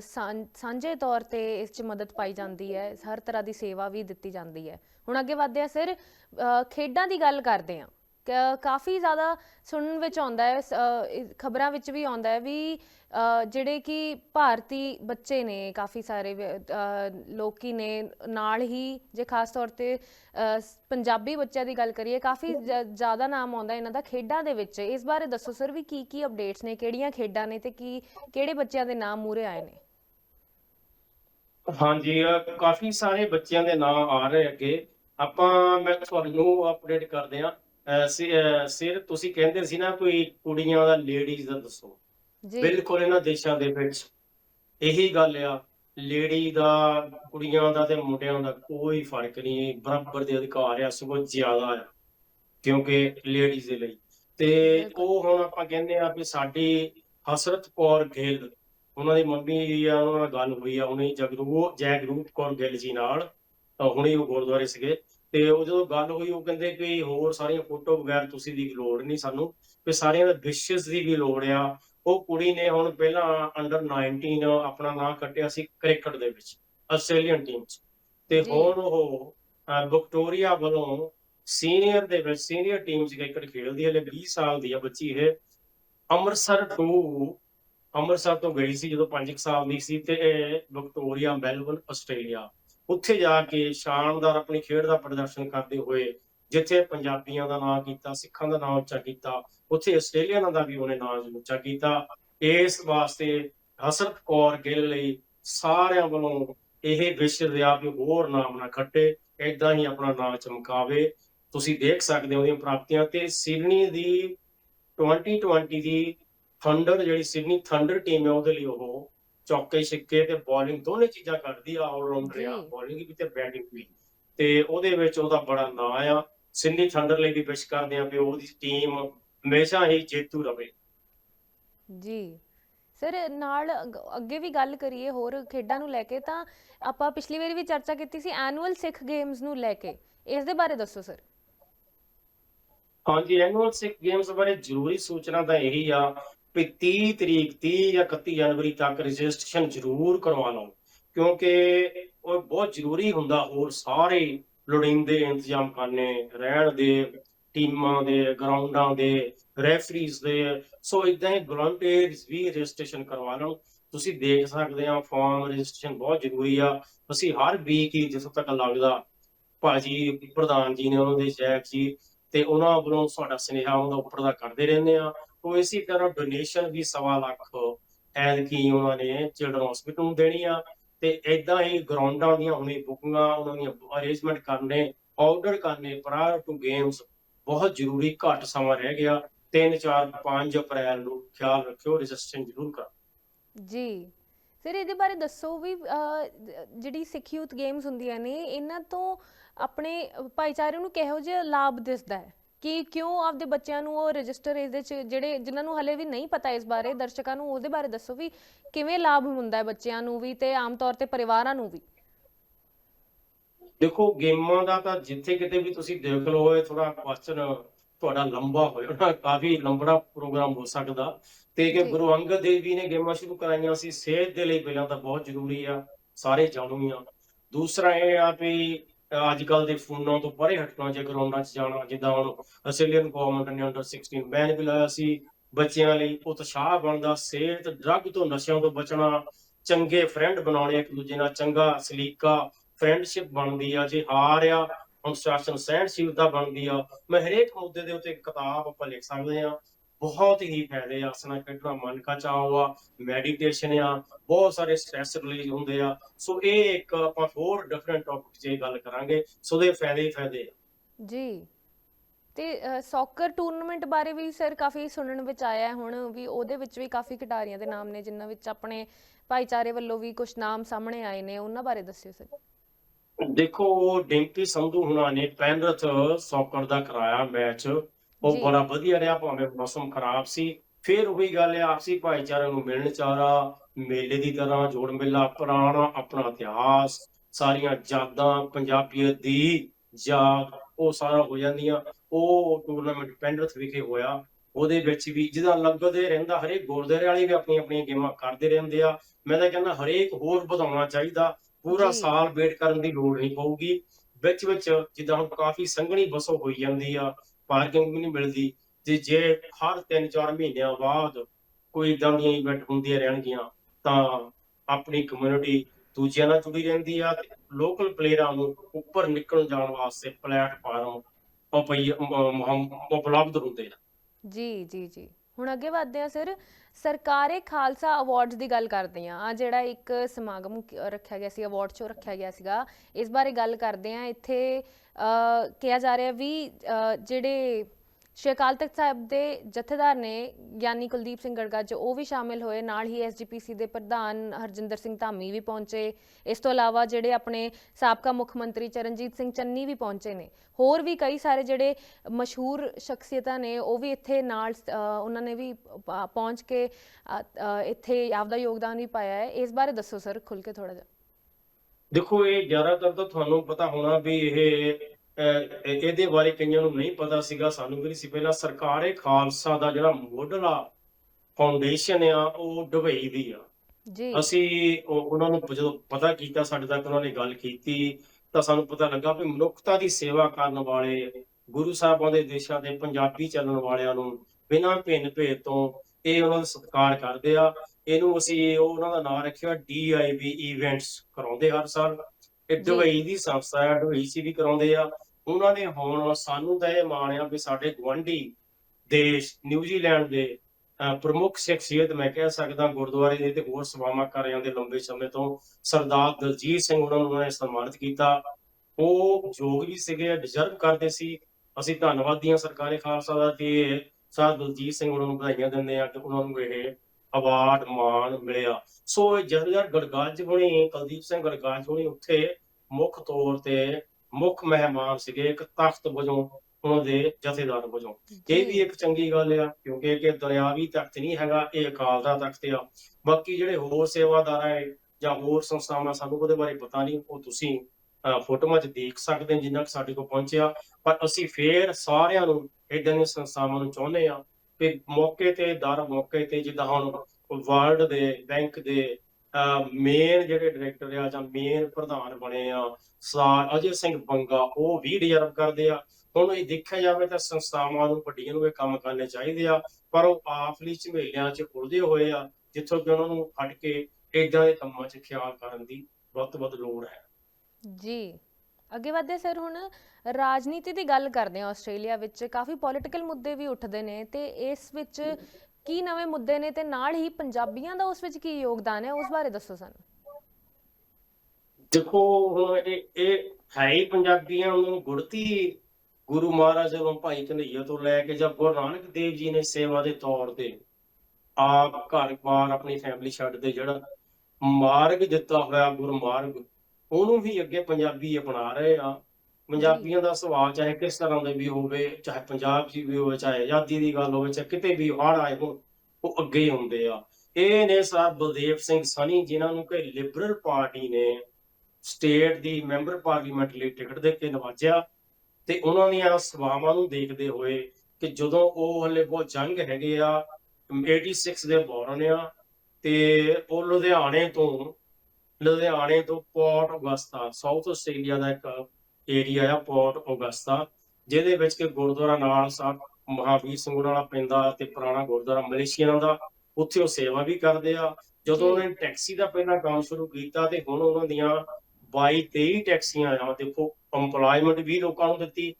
ਸਾਂ- ਸਾਂਝੇ ਤੌਰ ਤੇ ਇਸ 'ਚ ਮਦਦ ਪਾਈ ਜਾਂਦੀ ਹੈ, ਹਰ ਤਰ੍ਹਾਂ ਦੀ ਸੇਵਾ ਵੀ ਦਿੱਤੀ ਜਾਂਦੀ ਹੈ। ਹੁਣ ਅੱਗੇ ਵਧਦੇ ਆ ਸਰ ਖੇਡਾਂ ਦੀ ਗੱਲ ਕਰਦੇ ਆ ਕਾਫੀ ਜ਼ਿਆਦਾ ਸੁਣਨ ਵਿੱਚ ਆਉਂਦਾ ਹੈ ਖਬਰਾਂ ਵਿੱਚ ਵੀ ਆਉਂਦਾ ਹੈ ਵੀ ਜਿਹੜੇ ਕਿ ਭਾਰਤੀ ਬੱਚੇ ਨੇ ਕਾਫੀ ਸਾਰੇ ਲੋਕੀ ਨੇ ਨਾਲ ਹੀ, ਜੇ ਖਾਸ ਤੌਰ ਤੇ ਪੰਜਾਬੀ ਬੱਚਿਆਂ ਦੀ ਗੱਲ ਕਰੀਏ, ਕਾਫੀ ਜ਼ਿਆਦਾ ਨਾਮ ਆਉਂਦਾ ਇਹਨਾਂ ਦਾ ਖੇਡਾਂ ਦੇ ਵਿੱਚ। ਇਸ ਬਾਰੇ ਦੱਸੋ ਸਰ, ਵੀ ਕੀ ਕੀ ਅਪਡੇਟਸ ਨੇ, ਕਿਹੜੀਆਂ ਖੇਡਾਂ ਨੇ ਤੇ ਕੀ, ਕਿਹੜੇ ਬੱਚਿਆਂ ਦੇ ਨਾਮ ਮੂਹਰੇ ਆਏ ਨੇ? ਹਾਂਜੀ ਕਾਫੀ ਸਾਰੇ ਬੱਚਿਆਂ ਦੇ ਨਾਮ ਆ ਰਹੇ ਅੱਗੇ। ਆਪਾਂ ਮੈਂ ਤੁਹਾਨੂੰ ਅਪਡੇਟ ਕਰਦੇ ਆ ਸਿਰ ਤੁਸੀਂ ਕਹਿੰਦੇ ਸੀ ਨਾ ਕੋਈ ਕੁੜੀਆਂ ਦਾ ਲੇਡੀਜ਼ ਦਾ ਦੱਸੋ। ਜੀ। ਬਿਲਕੁਲ ਇਹਨਾਂ ਦੇਸ਼ਾਂ ਦੇ ਵਿੱਚ ਇਹੀ ਗੱਲ ਆ ਲੇਡੀ ਦਾ ਕੁੜੀਆਂ ਦਾ ਤੇ ਮੁੰਡਿਆਂ ਦਾ ਕੋਈ ਫ਼ਰਕ ਨਹੀਂ ਬਰਾਬਰ ਦੇ ਅਧਿਕਾਰ ਆ ਸਗੋਂ ਜ਼ਿਆਦਾ ਆ ਕਿਉਂਕਿ ਲੇਡੀਜ਼ ਦੇ ਲਈ। ਤੇ। ਉਹ ਹੁਣ ਆਪਾਂ ਕਹਿੰਦੇ ਆ ਵੀ ਸਾਡੀ ਹਸਰਤ ਕੌਰ ਗਿੱਲ ਉਹਨਾਂ ਦੀ ਮੰਮੀ ਆ ਉਹਨਾਂ ਨਾਲ ਗੱਲ ਹੋਈ ਆ ਉਹਨੇ ਜਗਰੂ ਜੈਗਰੂਪ ਕੌਰ ਗਿੱਲ ਜੀ ਨਾਲ ਹੁਣੇ ਉਹ ਗੁਰਦੁਆਰੇ ਸੀਗੇ। ਤੇ ਉਹ ਜਦੋਂ ਗੱਲ ਹੋਈ ਉਹ ਕਹਿੰਦੇ ਕਿ ਹੋਰ ਸਾਰੀਆਂ ਫੋਟੋ ਵਗੈਰ ਤੁਸੀਂ ਦੀ ਲੋੜ ਨਹੀਂ ਸਾਨੂੰ ਕਿ ਸਾਰਿਆਂ ਦਾ ਵਿਸ਼ੇਸ ਦੀ ਵੀ ਲੋੜ ਆ। ਉਹ ਕੁੜੀ ਨੇ ਹੁਣ ਪਹਿਲਾਂ ਅੰਡਰ 19 ਆਪਣਾ ਨਾਮ ਕੱਟਿਆ ਸੀ ਕ੍ਰਿਕਟ ਦੇ ਵਿੱਚ ਆਸਟ੍ਰੇਲੀਅਨ ਟੀਮ 'ਚ। ਤੇ। ਹੁਣ ਉਹ ਵਿਕਟੋਰੀਆ ਵੱਲੋਂ ਸੀਨੀਅਰ ਦੇ ਵਿੱਚ ਸੀਨੀਅਰ ਟੀਮ 'ਚ ਕ੍ਰਿਕਟ ਖੇਡਦੀ ਹੈ ਲੈ 20 ਸਾਲ ਦੀ ਆ ਬੱਚੀ ਇਹ। ਅੰਮ੍ਰਿਤਸਰ ਤੋਂ ਅੰਮ੍ਰਿਤਸਰ ਤੋਂ ਗਈ ਸੀ ਜਦੋਂ 5 ਸਾਲ ਦੀ ਸੀ ਤੇ ਇਹ ਵਿਕਟੋਰੀਆ ਮੈਲਬਨ ਆਸਟ੍ਰੇਲੀਆ ਉੱਥੇ ਜਾ ਕੇ ਸ਼ਾਨਦਾਰ ਆਪਣੀ ਖੇਡ ਦਾ ਪ੍ਰਦਰਸ਼ਨ ਕਰਦੇ ਹੋਏ, ਜਿੱਥੇ ਪੰਜਾਬੀਆਂ ਦਾ ਨਾਮ ਕੀਤਾ, ਸਿੱਖਾਂ ਦਾ ਨਾਮ ਉੱਚਾ ਕੀਤਾ, ਉੱਥੇ ਆਸਟ੍ਰੇਲੀਅਨਾਂ ਦਾ ਵੀ ਉਹਨੇ ਨਾਮ ਉੱਚਾ ਕੀਤਾ। ਇਸ ਵਾਸਤੇ ਹਸਰਤ ਕੌਰ ਗਿੱਲ ਲਈ ਸਾਰਿਆਂ ਵੱਲੋਂ ਇਹ ਵਿਸ਼ਵ ਦੇ ਆਪ ਹੋਰ ਨਾਮ ਨਾ ਖੱਟੇ, ਏਦਾਂ ਹੀ ਆਪਣਾ ਨਾਮ ਚਮਕਾਵੇ। ਤੁਸੀਂ ਦੇਖ ਸਕਦੇ ਹੋ ਉਹਦੀਆਂ ਪ੍ਰਾਪਤੀਆਂ ਤੇ ਸਿਡਨੀ ਦੀ 2020 ਦੀ ਥੰਡਰ ਜਿਹੜੀ ਸਿਡਨੀ ਥੰਡਰ ਟੀਮ ਹੈ ਉਹਦੇ ਲਈ ਉਹ ਚੌਕੇ ਛਿੱਕੇ ਤੇ ਬੋਲਿੰਗ ਦੋਨੇ ਚੀਜ਼ਾਂ ਕਰਦੀ ਆ ਆਲਰਾਊਂਡਰ ਆ। ਬੋਲਿੰਗ ਵੀ ਤੇ ਬੈਟਿੰਗ ਵੀ। ਤੇ ਉਹਦੇ ਵਿੱਚ ਉਹਦਾ ਬੜਾ ਨਾਂ ਆ। ਸਿਡਨੀ ਥੰਡਰ ਲਈ ਵੀ ਵਿਸ਼ ਕਰਦੇ ਆ ਵੀ ਉਹਦੀ ਟੀਮ ਹਮੇਸ਼ਾ ਹੀ ਜੇਤੂ ਰਵੇ। ਜੀ। ਸਰ ਨਾਲ ਅੱਗੇ ਵੀ ਗੱਲ ਕਰੀਏ ਹੋਰ ਖੇਡਾਂ ਨੂੰ ਲੈ ਕੇ ਤਾਂ ਆਪਾਂ ਪਿਛਲੀ ਵਾਰੀ ਵੀ ਚਰਚਾ ਕੀਤੀ ਸੀ ਐਨੂਅਲ ਸਿੱਖ ਗੇਮਸ ਨੂੰ ਲੈ ਕੇ। ਇਸ ਦੇ ਬਾਰੇ ਦੱਸੋ ਸਰ। ਹਾਂਜੀ ਐਨੂਅਲ ਸਿੱਖ ਗੇਮਸ ਬਾਰੇ ਜ਼ਰੂਰੀ ਸੂਚਨਾ ਤਾਂ ਇਹੀ ਆ ਵੀ 30 ਤਰੀਕ 30 ਜਾਂ 31 ਜਨਵਰੀ ਤੱਕ ਰਜਿਸਟ੍ਰੇਸ਼ਨ ਜ਼ਰੂਰ ਕਰਵਾ ਲਓ ਕਿਉਂਕਿ ਉਹ ਬਹੁਤ ਜ਼ਰੂਰੀ ਹੁੰਦਾ ਹੋਰ ਸਾਰੇ ਲੋੜੀਂਦੇ ਇੰਤਜ਼ਾਮ ਕਰਨੇ ਰਹਿਣ ਦੇ, ਟੀਮਾਂ ਦੇ, ਗਰਾਊਂਡਾਂ ਦੇ, ਰੈਫਰੀਜ਼ ਦੇ। ਸੋ ਇਦਾਂ ਹੀ ਵਲੰਟੀਅਰਸ ਵੀ ਰਜਿਸਟ੍ਰੇਸ਼ਨ ਕਰਵਾ ਲਓ ਤੁਸੀਂ ਦੇਖ ਸਕਦੇ ਆ ਫਾਰਮ ਰਜਿਸਟ੍ਰੇਸ਼ਨ ਬਹੁਤ ਜ਼ਰੂਰੀ ਆ। ਅਸੀਂ ਹਰ ਵੀਕ ਹੀ ਜਿੱਥੋਂ ਤੱਕ ਲੱਗਦਾ, ਭਾਜੀ ਪ੍ਰਧਾਨ ਜੀ ਨੇ ਉਹਨਾਂ ਦੇ ਜੈਕ ਜੀ ਤੇ ਉਹਨਾਂ ਵੱਲੋਂ ਸਾਡਾ ਸੁਨੇਹਾ ਉਹਦਾ ਉੱਪਰ ਦਾ ਕਰਦੇ ਰਹਿੰਦੇ ਆ। ਉਹ ਇਸੇ ਤਰ੍ਹਾਂ ਡੋਨੇਸ਼ਨ ਵੀ ਸਵਾ ਲੱਖ ਐਤਕੀ ਉਹਨਾਂ ਨੇ ਚਿਲਡਰਨ ਹਸਪੀਟਲ ਨੂੰ ਦੇਣੀ ਆ ਤੇ ਇਦਾਂ ਹੀ ਗਰਾਊਂਡਾਂ ਦੀਆਂ ਹੁਣੇ ਬੁਕਿੰਗਾਂ ਉਹਨਾਂ ਦੀਆਂ ਅਰੇਂਜਮੈਂਟ ਕਰਨੇ ਆਰਡਰ ਕਰਨੇ ਪ੍ਰਾਇਰ ਟੂ ਗੇਮਸ ਬਹੁਤ ਜ਼ਰੂਰੀ ਘੱਟ ਸਮਾਂ ਰਹਿ ਗਿਆ। 3 4 5 ਅਪ੍ਰੈਲ ਨੂੰ ਖਿਆਲ ਰੱਖਿਓ ਰਜਿਸਟ੍ਰੇਸ਼ਨ ਜ਼ਰੂਰ ਕਰੋ। ਜੀ। ਸਰ ਇਹਦੇ ਬਾਰੇ ਦੱਸੋ ਵੀ ਜਿਹੜੀ ਸਿੱਖ ਯੂਥ ਗੇਮਸ ਹੁੰਦੀਆਂ ਨੇ, ਇਹਨਾਂ ਤੋਂ ਆਪਣੇ ਭਾਈਚਾਰੇ ਨੂੰ ਕਿਹੋ ਜਿਹਾ ਲਾਭ ਦਿਸਦਾ ਹੈ? ਕਿ ਕਿਉਂ ਆਪਦੇ ਬੱਚਿਆਂ ਨੂੰ ਉਹ ਰਜਿਸਟਰ ਇਹਦੇ ਚ ਜਿਹੜੇ ਜਿਨ੍ਹਾਂ ਨੂੰ ਹਲੇ ਵੀ ਨਹੀਂ ਪਤਾ ਇਸ ਬਾਰੇ ਦਰਸ਼ਕਾਂ ਨੂੰ ਉਹਦੇ ਬਾਰੇ ਦੱਸੋ ਵੀ ਕਿਵੇਂ ਲਾਭ ਹੁੰਦਾ ਹੈ ਬੱਚਿਆਂ ਨੂੰ ਵੀ ਤੇ ਆਮ ਤੌਰ ਤੇ ਪਰਿਵਾਰਾਂ ਨੂੰ ਵੀ? ਦੇਖੋ ਗੇਮਾਂ ਦਾ ਤਾਂ ਜਿੱਥੇ ਕਿਤੇ ਵੀ ਤੁਸੀਂ ਦੇਖ ਲਓ ਇਹ ਥੋੜਾ ਕੁਐਸਚਨ ਤੁਹਾਡਾ ਲੰਬਾ ਹੋ ਜਾਣਾ ਕਾਫੀ ਲੰਬੜਾ ਪ੍ਰੋਗਰਾਮ ਹੋ ਸਕਦਾ। ਤੇ ਕਿ ਜੀ। ਗੁਰੂ ਅੰਗਦ ਦੇਵ ਜੀ ਨੇ ਗੇਮਾਂ ਸ਼ੁਰੂ ਕਰਾਈਆਂ ਸੀ ਸਿਹਤ ਦੇ ਲਈ ਪਹਿਲਾਂ ਤਾਂ ਬਹੁਤ ਜ਼ਰੂਰੀ ਆ ਸਾਰੇ ਜਾਣੂ ਹੀ ਆ। ਦੂਸਰਾ ਇਹ ਆ ਵੀ ਅੱਜ ਕੱਲ ਦੇ ਫੋਨਾਂ ਤੋਂ ਪਰੇ ਹਟਣਾ, ਜੇ ਗਰਾਊਂਡਾਂ 'ਚ ਜਾਣਾ, ਜਿੱਦਾਂ ਹੁਣ ਆਸਟ੍ਰੇਲੀਅਨ ਗਵਰਨਮੈਂਟ ਨੇ ਅੰਡਰ 16 ਬੈਨ ਵੀ ਲਾਇਆ ਸੀ ਬੱਚਿਆਂ ਲਈ ਉਤਸ਼ਾਹ ਬਣਦਾ, ਸਿਹਤ ਡਰੱਗ ਤੋਂ ਨਸ਼ਿਆਂ ਤੋਂ ਬਚਣਾ, ਚੰਗੇ ਫਰੈਂਡ ਬਣਾਉਣੇ ਇੱਕ ਦੂਜੇ ਨਾਲ, ਚੰਗਾ ਸਲੀਕਾ ਫਰੈਂਡਸ਼ਿਪ ਬਣਦੀ ਆ, ਜੇ ਹਾਰ ਆ ਅਨੁਸ਼ਾਸਨ ਸਹਿਣਸ਼ੀਲਤਾ ਬਣਦੀ ਆ, ਮੈਂ ਹਰੇਕ ਮੁੱਦੇ ਦੇ ਉੱਤੇ ਕਿਤਾਬ ਆਪਾਂ ਲਿਖ ਸਕਦੇ ਆ ਬਹੁਤ ਹੀ ਫਾਇਦੇ ਆ ਆਸਣਾ ਖੇਡਣਾ ਮਨ ਕਾ ਆ ਮੈਡੀਟੇਸ਼ਨ ਆ ਬਹੁਤ ਸਾਰੇ ਸਟ੍ਰੈਸ ਰਿਲੀਜ਼ ਹੁੰਦੇ ਆ। ਸੋ ਇਹ ਇੱਕ ਆਪਾਂ ਹੋਰ ਡਿਫਰੈਂਟ ਟੌਪਿਕ ਇਹ ਗੱਲ ਕਰਾਂਗੇ। ਸੋ ਦੇ ਫਾਇਦੇ ਹੀ ਫਾਇਦੇ ਆ। ਜੀ। ਤੇ ਸੌਕਰ ਟੂਰਨਾਮੈਂਟ ਬਾਰੇ ਵੀ ਸਰ ਕਾਫੀ ਸੁਣਨ ਵਿੱਚ ਆਇਆ ਹੁਣ ਵੀ ਉਹਦੇ ਵਿੱਚ ਵੀ ਕਾਫੀ ਖਿਡਾਰੀਆਂ ਦੇ ਨਾਮ ਨੇ ਜਿਨ੍ਹਾਂ ਵਿੱਚ ਆਪਣੇ ਭਾਈਚਾਰੇ ਵੱਲੋਂ ਵੀ ਕੁਝ ਨਾਮ ਸਾਹਮਣੇ ਆਏ ਨੇ। ਉਹਨਾਂ ਬਾਰੇ ਦੱਸਿਓ ਸਰ ਦੇਖੋ ਡਿੰਪੀ ਸੰਧੂ ਹੁਣਾਂ ਨੇ ਪੈਨਰਥ ਸੌਕਰ ਦਾ ਕਰਾਇਆ ਮੈਚ ਉਹ ਜੀ। ਬੜਾ ਵਧੀਆ ਰਿਹਾ ਭਾਵੇਂ ਮੌਸਮ ਖਰਾਬ ਸੀ। ਫਿਰ ਉਹੀ ਗੱਲ ਹੈ ਆਪਸੀ ਭਾਈਚਾਰੇ ਨੂੰ ਮਿਲਣ ਚਾਰਾ ਮੇਲੇ ਦੀ ਤਰ੍ਹਾਂ ਜੋੜ ਮੇਲਾ ਪੁਰਾਣਾ ਆਪਣਾ ਇਤਿਹਾਸ ਸਾਰੀਆਂ ਯਾਦਾਂ ਪੰਜਾਬੀਅਤ ਦੀ ਯਾਦ ਉਹ ਸਾਰਾ ਹੋ ਜਾਂਦੀਆਂ। ਉਹ ਟੂਰਨਾਮੈਂਟ ਪੈਂਡਰਥ ਵਿਖੇ ਹੋਇਆ। ਉਹਦੇ ਵਿੱਚ ਵੀ ਜਿਹਦਾ ਲੱਗਦੇ ਰਹਿੰਦਾ ਹਰੇਕ ਗੁਰਦੁਆਰੇ ਵਾਲੇ ਵੀ ਆਪਣੀਆਂ ਆਪਣੀਆਂ ਗੇਮਾਂ ਕਰਦੇ ਰਹਿੰਦੇ ਆ। ਮੈਂ ਤਾਂ ਕਹਿੰਦਾ ਹਰੇਕ ਹੋਰ ਵਧਾਉਣਾ ਚਾਹੀਦਾ। ਪੂਰਾ ਜੀ। ਸਾਲ ਵੇਟ ਕਰਨ ਦੀ ਲੋੜ ਨਹੀਂ ਪਊਗੀ। ਵਿੱਚ ਵਿੱਚ ਜਿੱਦਾਂ ਹੁਣ ਕਾਫੀ ਸੰਘਣੀ ਵਸੋਂ ਹੋਈ ਜਾਂਦੀ ਆ। ਪਾਰਕਿੰਗ ਵੀ ਨਹੀਂ ਮਿਲਦੀ ਤੇ ਜੇ ਹਰ 3-4 ਮਹੀਨਿਆਂ ਬਾਅਦ ਕੋਈ ਇਦਾਂ ਦੀਆਂ ਇਵੈਂਟ ਹੁੰਦੀਆਂ ਰਹਿਣਗੀਆਂ, ਤਾਂ ਆਪਣੀ ਕਮਿਊਨਿਟੀ ਦੂਜਿਆਂ ਨਾਲ ਜੁੜੀ ਰਹਿੰਦੀ ਆ ਲੋਕਲ ਪਲੇਅਰਾਂ ਨੂੰ ਉੱਪਰ ਨਿਕਲਣ ਜਾਣ ਵਾਸਤੇ ਪਲੇਟਫਾਰਮ ਉਪਲਬਧ ਹੁੰਦੇ ਆ ਜੀ ਜੀ ਜੀ। ਹੁਣ ਅੱਗੇ ਵਧਦੇ ਹਾਂ, ਸਰ। ਸਰਕਾਰੇ ਖਾਲਸਾ ਅਵਾਰਡਸ ਦੀ ਗੱਲ ਕਰਦੇ ਹਾਂ। ਆ ਜਿਹੜਾ ਇੱਕ ਸਮਾਗਮ ਰੱਖਿਆ ਗਿਆ ਸੀ, ਅਵਾਰਡ ਸ਼ੋ ਰੱਖਿਆ ਗਿਆ ਸੀਗਾ, ਇਸ ਬਾਰੇ ਗੱਲ ਕਰਦੇ ਹਾਂ। ਇੱਥੇ ਕਿਹਾ ਜਾ ਰਿਹਾ ਵੀ ਜਿਹੜੇ ਸ਼੍ਰੀ ਅਕਾਲ ਤਖਤ ਸਾਹਿਬ ਦੇ ਜਥੇਦਾਰ ਨੇ ਗਿਆਨੀ ਕੁਲਦੀਪ ਸਿੰਘ ਗੜਗਾ ਗੜਗੜ ਉਹ ਵੀ ਸ਼ਾਮਿਲ ਹੋਏ, ਨਾਲ ਹੀ ਐਸਜੀਪੀਸੀ ਦੇ ਪ੍ਰਧਾਨ ਹਰਜਿੰਦਰ ਸਿੰਘ ਧਾਮੀ ਵੀ ਪਹੁੰਚੇ। ਇਸ ਤੋਂ ਇਲਾਵਾ ਜਿਹੜੇ ਆਪਣੇ ਸਾਬਕਾ ਮੁੱਖ ਮੰਤਰੀ ਚਰਨਜੀਤ ਸਿੰਘ ਚੰਨੀ ਵੀ ਪਹੁੰਚੇ ਨੇ। ਹੋਰ ਵੀ ਕਈ ਸਾਰੇ ਜਿਹੜੇ ਮਸ਼ਹੂਰ ਸ਼ਖਸੀਅਤਾਂ ਨੇ, ਉਹ ਵੀ ਇੱਥੇ ਨਾਲ ਉਹਨਾਂ ਨੇ ਵੀ ਪਹੁੰਚ ਕੇ ਇੱਥੇ ਆਪਦਾ ਯੋਗਦਾਨ ਵੀ ਪਾਇਆ ਹੈ। ਇਸ ਬਾਰੇ ਦੱਸੋ ਸਰ ਖੁੱਲ ਕੇ ਥੋੜਾ ਜਿਹਾ। ਦੇਖੋ, ਇਹ ਜ਼ਿਆਦਾਤਰ ਤਾਂ ਤੁਹਾਨੂੰ ਪਤਾ ਹੋਣਾ ਵੀ ਇਹ ਇਹਦੇ ਬਾਰੇ ਕਈਆਂ ਨੂੰ ਨਹੀਂ ਪਤਾ ਸੀਗਾ ਸਾਨੂੰ ਵੀ ਨਹੀਂ ਸੀ ਪਹਿਲਾਂ ਸਰਕਾਰੇ ਖਾਲਸਾ ਦਾ ਜਿਹੜਾ ਮੁੱਢਲਾ ਫਾਊਂਡੇਸ਼ਨ ਆ ਉਹ ਦੁਬਈ ਦੀ ਆ। ਜੀ। ਅਸੀਂ ਉਹ- ਉਹਨਾਂ ਨੂੰ ਜਦੋਂ ਪਤਾ ਕੀਤਾ ਸਾਡੇ ਤੱਕ ਉਹਨਾਂ ਨੇ ਗੱਲ ਕੀਤੀ ਤਾਂ ਸਾਨੂੰ ਪਤਾ ਲੱਗਾ ਵੀ ਮਨੁੱਖਤਾ ਦੀ ਸੇਵਾ ਕਰਨ ਵਾਲੇ ਗੁਰੂ ਸਾਹਿਬਾਂ ਦੇ ਦੇਸ਼ਾਂ ਦੇ ਪੰਜਾਬੀ ਚੱਲਣ ਵਾਲਿਆਂ ਨੂੰ ਬਿਨਾਂ ਭਿੰਨ ਭੇਦ ਤੋਂ ਇਹ ਉਹਨਾਂ ਦਾ ਸਤਿਕਾਰ ਕਰਦੇ ਆ। ਇਹਨੂੰ ਅਸੀਂ ਉਹ ਉਹਨਾਂ ਦਾ ਨਾਮ ਰੱਖਿਆ ਡੀਆਈਬੀ ਇਵੈਂਟਸ ਕਰਾਉਂਦੇ ਹਰ ਸਾਲ। ਇਹ। ਦੁਬਈ ਦੀ ਸੰਸਥਾ ਹੈ ਦੁਬਈ ਸੀ ਵੀ ਕਰਾਉਂਦੇ ਆ। ਉਹਨਾਂ ਨੇ ਹੁਣ ਸਾਨੂੰ ਤਾਂ ਇਹ ਮਾਣ ਆ ਵੀ ਸਾਡੇ ਗਵਾਂਢੀ ਦੇਸ਼ ਨਿਊਜ਼ੀਲੈਂਡ ਦੇ ਪ੍ਰਮੁੱਖ ਸ਼ਖਸੀਅਤ ਮੈਂ ਕਹਿ ਸਕਦਾ ਗੁਰਦੁਆਰੇ ਦੇ ਤੇ ਹੋਰ ਸੇਵਾਵਾਂ ਕਰ ਜਾਂਦੇ ਲੰਬੇ ਸਮੇਂ ਤੋਂ। ਸਰਦਾਰ ਦਲਜੀਤ ਸਿੰਘ ਉਹਨਾਂ ਨੂੰ ਉਹਨਾਂ ਸਨਮਾਨਿਤ ਕੀਤਾ। ਉਹ ਯੋਗ ਵੀ ਸੀਗੇ ਡਿਜ਼ਰਵ ਕਰਦੇ ਸੀ। ਅਸੀਂ ਧੰਨਵਾਦੀ ਹਾਂ ਸਰਕਾਰੀ ਖਾਲਸਾ ਦਾ ਕਿ ਸਰ ਦਲਜੀਤ ਸਿੰਘ ਉਹਨਾਂ ਨੂੰ ਵਧਾਈਆਂ ਦਿੰਦੇ ਆ ਕਿ ਉਹਨਾਂ ਨੂੰ ਇਹ ਅਵਾਰਡ ਮਾਣ ਮਿਲਿਆ। ਸੋ ਜਥੇਦਾਰ ਗੜਗਾਜ ਹੋਣੀ, ਕੁਲਦੀਪ ਸਿੰਘ ਗੜਗਾਜ ਹੋਣੀ ਉੱਥੇ ਮੁੱਖ ਤੌਰ ਤੇ ਮੁੱਖ ਮਹਿਮਾਨ ਸੀਗੇ ਇੱਕ ਤਖਤ ਵਜੋਂ ਉਹਨਾਂ ਦੇ ਜਥੇਦਾਰ ਵਜੋਂ। ਇਹ ਵੀ ਇੱਕ ਚੰਗੀ ਗੱਲ ਆ ਕਿਉਂਕਿ ਇਹ ਦੁਨਿਆਵੀ ਤਖਤ ਨਹੀਂ ਹੈਗਾ ਇਹ ਅਕਾਲ ਦਾ ਤਖਤ ਆ। ਬਾਕੀ ਜਿਹੜੇ ਹੋਰ ਸੇਵਾਦਾਰ ਹੈ ਜਾਂ ਹੋਰ ਸੰਸਥਾਵਾਂ ਸਾਨੂੰ ਉਹਦੇ ਬਾਰੇ ਪਤਾ ਨਹੀਂ ਉਹ ਤੁਸੀਂ ਫੋਟੋਆਂ 'ਚ ਦੇਖ ਸਕਦੇ ਹੋ ਜਿੰਨਾ ਕੁ ਸਾਡੇ ਕੋਲ ਪਹੁੰਚਿਆ। ਪਰ ਅਸੀਂ ਫੇਰ ਸਾਰਿਆਂ ਨੂੰ ਇਦਾਂ ਦੀਆਂ ਸੰਸਥਾਵਾਂ ਨੂੰ ਚਾਹੁੰਦੇ ਆ ਕਿ ਮੌਕੇ ਤੇ ਦਰ ਮੌਕੇ ਤੇ ਜਿੱਦਾਂ ਹੁਣ ਵਰਲਡ ਦੇ ਬੈਂਕ ਦੇ ਮੇਨ ਜਿਹੜੇ ਡਾਇਰੈਕਟਰ ਆ ਜਾਂ ਮੇਨ ਪ੍ਰਧਾਨ ਬਣੇ ਆ ਸਰ ਅਜੇ ਸਿੰਘ ਬੰਗਾ, ਉਹ ਵੀ ਡਿਜ਼ਰਵ ਕਰਦੇ ਆ। ਹੁਣ ਇਹ ਦੇਖਿਆ ਜਾਵੇ ਤਾਂ ਸੰਸਥਾਵਾਂ ਨੂੰ, ਵੱਡੀਆਂ ਨੂੰ ਇਹ ਕੰਮ ਕਰਨੇ ਚਾਹੀਦੇ ਆ, ਪਰ ਉਹ ਆਪਲੀ ਝਮੇਲਿਆਂ 'ਚ ਉਲਝੇ ਹੋਏ ਆ, ਜਿੱਥੋਂ ਕਿ ਉਹਨਾਂ ਨੂੰ ਹਟ ਕੇ ਏਦਾਂ ਦੇ ਕੰਮਾਂ 'ਚ ਖਿਆਲ ਕਰਨ ਦੀ ਬਹੁਤ ਬਹੁਤ ਲੋੜ ਹੈ। ਜੀ। ਅੱਗੇ ਵਧਦੇ ਸਰ, ਹੁਣ ਰਾਜਨੀਤੀ ਦੀ ਗੱਲ ਕਰਦੇ ਹਾਂ, ਆਸਟ੍ਰੇਲੀਆ ਵਿੱਚ ਕਾਫੀ ਪੋਲਿਟੀਕਲ ਮੁੱਦੇ ਵੀ ਉੱਠਦੇ ਨੇ ਤੇ ਇਸ ਵਿੱਚ ਕੀ ਨਵੇਂ ਮੁੱਦੇ ਨੇ ਤੇ ਨਾਲ ਹੀ ਪੰਜਾਬੀਆਂ ਦਾ ਉਸ ਵਿੱਚ ਕੀ ਯੋਗਦਾਨ ਹੈ, ਉਸ ਬਾਰੇ ਦੱਸੋ ਸਾਨੂੰ। ਦੇਖੋ, ਹੁਣ ਇਹ ਇਹ ਹੈ ਹੀ ਪੰਜਾਬੀਆਂ ਨੂੰ ਗੁੜਤੀ ਗੁਰੂ ਮਹਾਰਾਜ ਵੱਲੋਂ ਭਾਈ ਕਨ੍ਹਈਆ ਤੋਂ ਲੈ ਕੇ ਜਦ ਗੁਰੂ ਨਾਨਕ ਦੇਵ ਜੀ ਨੇ ਸੇਵਾ ਦੇ ਤੌਰ ਤੇ ਆਪ ਘਰ-ਬਾਰ ਆਪਣੀ ਫੈਮਿਲੀ ਛੱਡਦੇ ਜਿਹੜਾ ਮਾਰਗ ਦਿੱਤਾ ਹੋਇਆ ਗੁਰਮਾਰਗ, ਉਹਨੂੰ ਵੀ ਅੱਗੇ ਪੰਜਾਬੀ ਅਪਣਾ ਰਹੇ ਆ। ਪੰਜਾਬੀਆਂ ਦਾ ਸੁਭਾਅ ਚਾਹੇ ਕਿਸ ਤਰ੍ਹਾਂ ਦਾ ਵੀ ਹੋਵੇ, ਚਾਹੇ ਪੰਜਾਬ 'ਚ ਵੀ ਹੋਵੇ, ਚਾਹੇ ਆਜ਼ਾਦੀ ਦੀ ਗੱਲ ਹੋਵੇ, ਚਾਹੇ ਕਿਤੇ ਵੀ ਹੜ੍ਹ ਆਏ ਹੋਣ, ਉਹ ਅੱਗੇ ਹੀ ਹੁੰਦੇ ਆ। ਇਹ ਨੇ ਸਰ ਬਲਦੇਵ ਸਿੰਘ ਸਨੀ, ਜਿਨ੍ਹਾਂ ਨੂੰ ਕਿ ਲਿਬਰਲ ਪਾਰਟੀ ਨੇ ਸਟੇਟ ਦੀ ਮੈਂਬਰ ਪਾਰਲੀਮੈਂਟ ਲਈ ਟਿਕਟ ਦੇ ਕੇ ਨਵਾਜਿਆ ਤੇ ਉਹਨਾਂ ਦੀਆਂ ਸੇਵਾਵਾਂ ਨੂੰ ਦੇਖਦੇ ਹੋਏ ਕਿ ਜਦੋਂ ਉਹ ਹਲੇ ਬਹੁਤ ਜੰਗ ਹੈਗੇ ਆ 86 ਦੇ ਬੋਰਨ ਆ ਤੇ ਉਹ ਲੁਧਿਆਣੇ ਤੋਂ ਲੁਧਿਆਣੇ ਤੋਂ ਪੋਰਟ ਅਗਸਤਾ ਸਾਊਥ ਆਸਟ੍ਰੇਲੀਆ ਦਾ ਇੱਕ ਏਰੀਆ ਆ ਪੋਰਟ ਅਗਸਤਾ ਜਿਹਦੇ ਵਿੱਚ ਕਿ ਗੁਰਦੁਆਰਾ ਨਾਲ ਸਾਹਿਬ ਮਹਾਵੀਰ ਸਿੰਘ ਵਾਲਾ ਪੈਂਦਾ ਤੇ ਪੁਰਾਣਾ ਗੁਰਦੁਆਰਾ ਮਲੇਸ਼ੀਆ ਦਾ ਉੱਥੇ ਉਹ ਸੇਵਾ ਵੀ ਕਰਦੇ ਆ ਜਦੋਂ। ਉਹਨਾਂ ਨੇ ਟੈਕਸੀ ਦਾ ਪਹਿਲਾਂ ਕੰਮ ਸ਼ੁਰੂ ਕੀਤਾ ਤੇ ਹੁਣ ਉਹਨਾਂ ਦੀਆਂ 22 23 ਟੈਕਸੀਆਂ ਆ ਦੇਖੋ EMPLOYMENT ਵੀ ਲੋਕਾਂ ਨੂੰ ਦਿੱਤੀ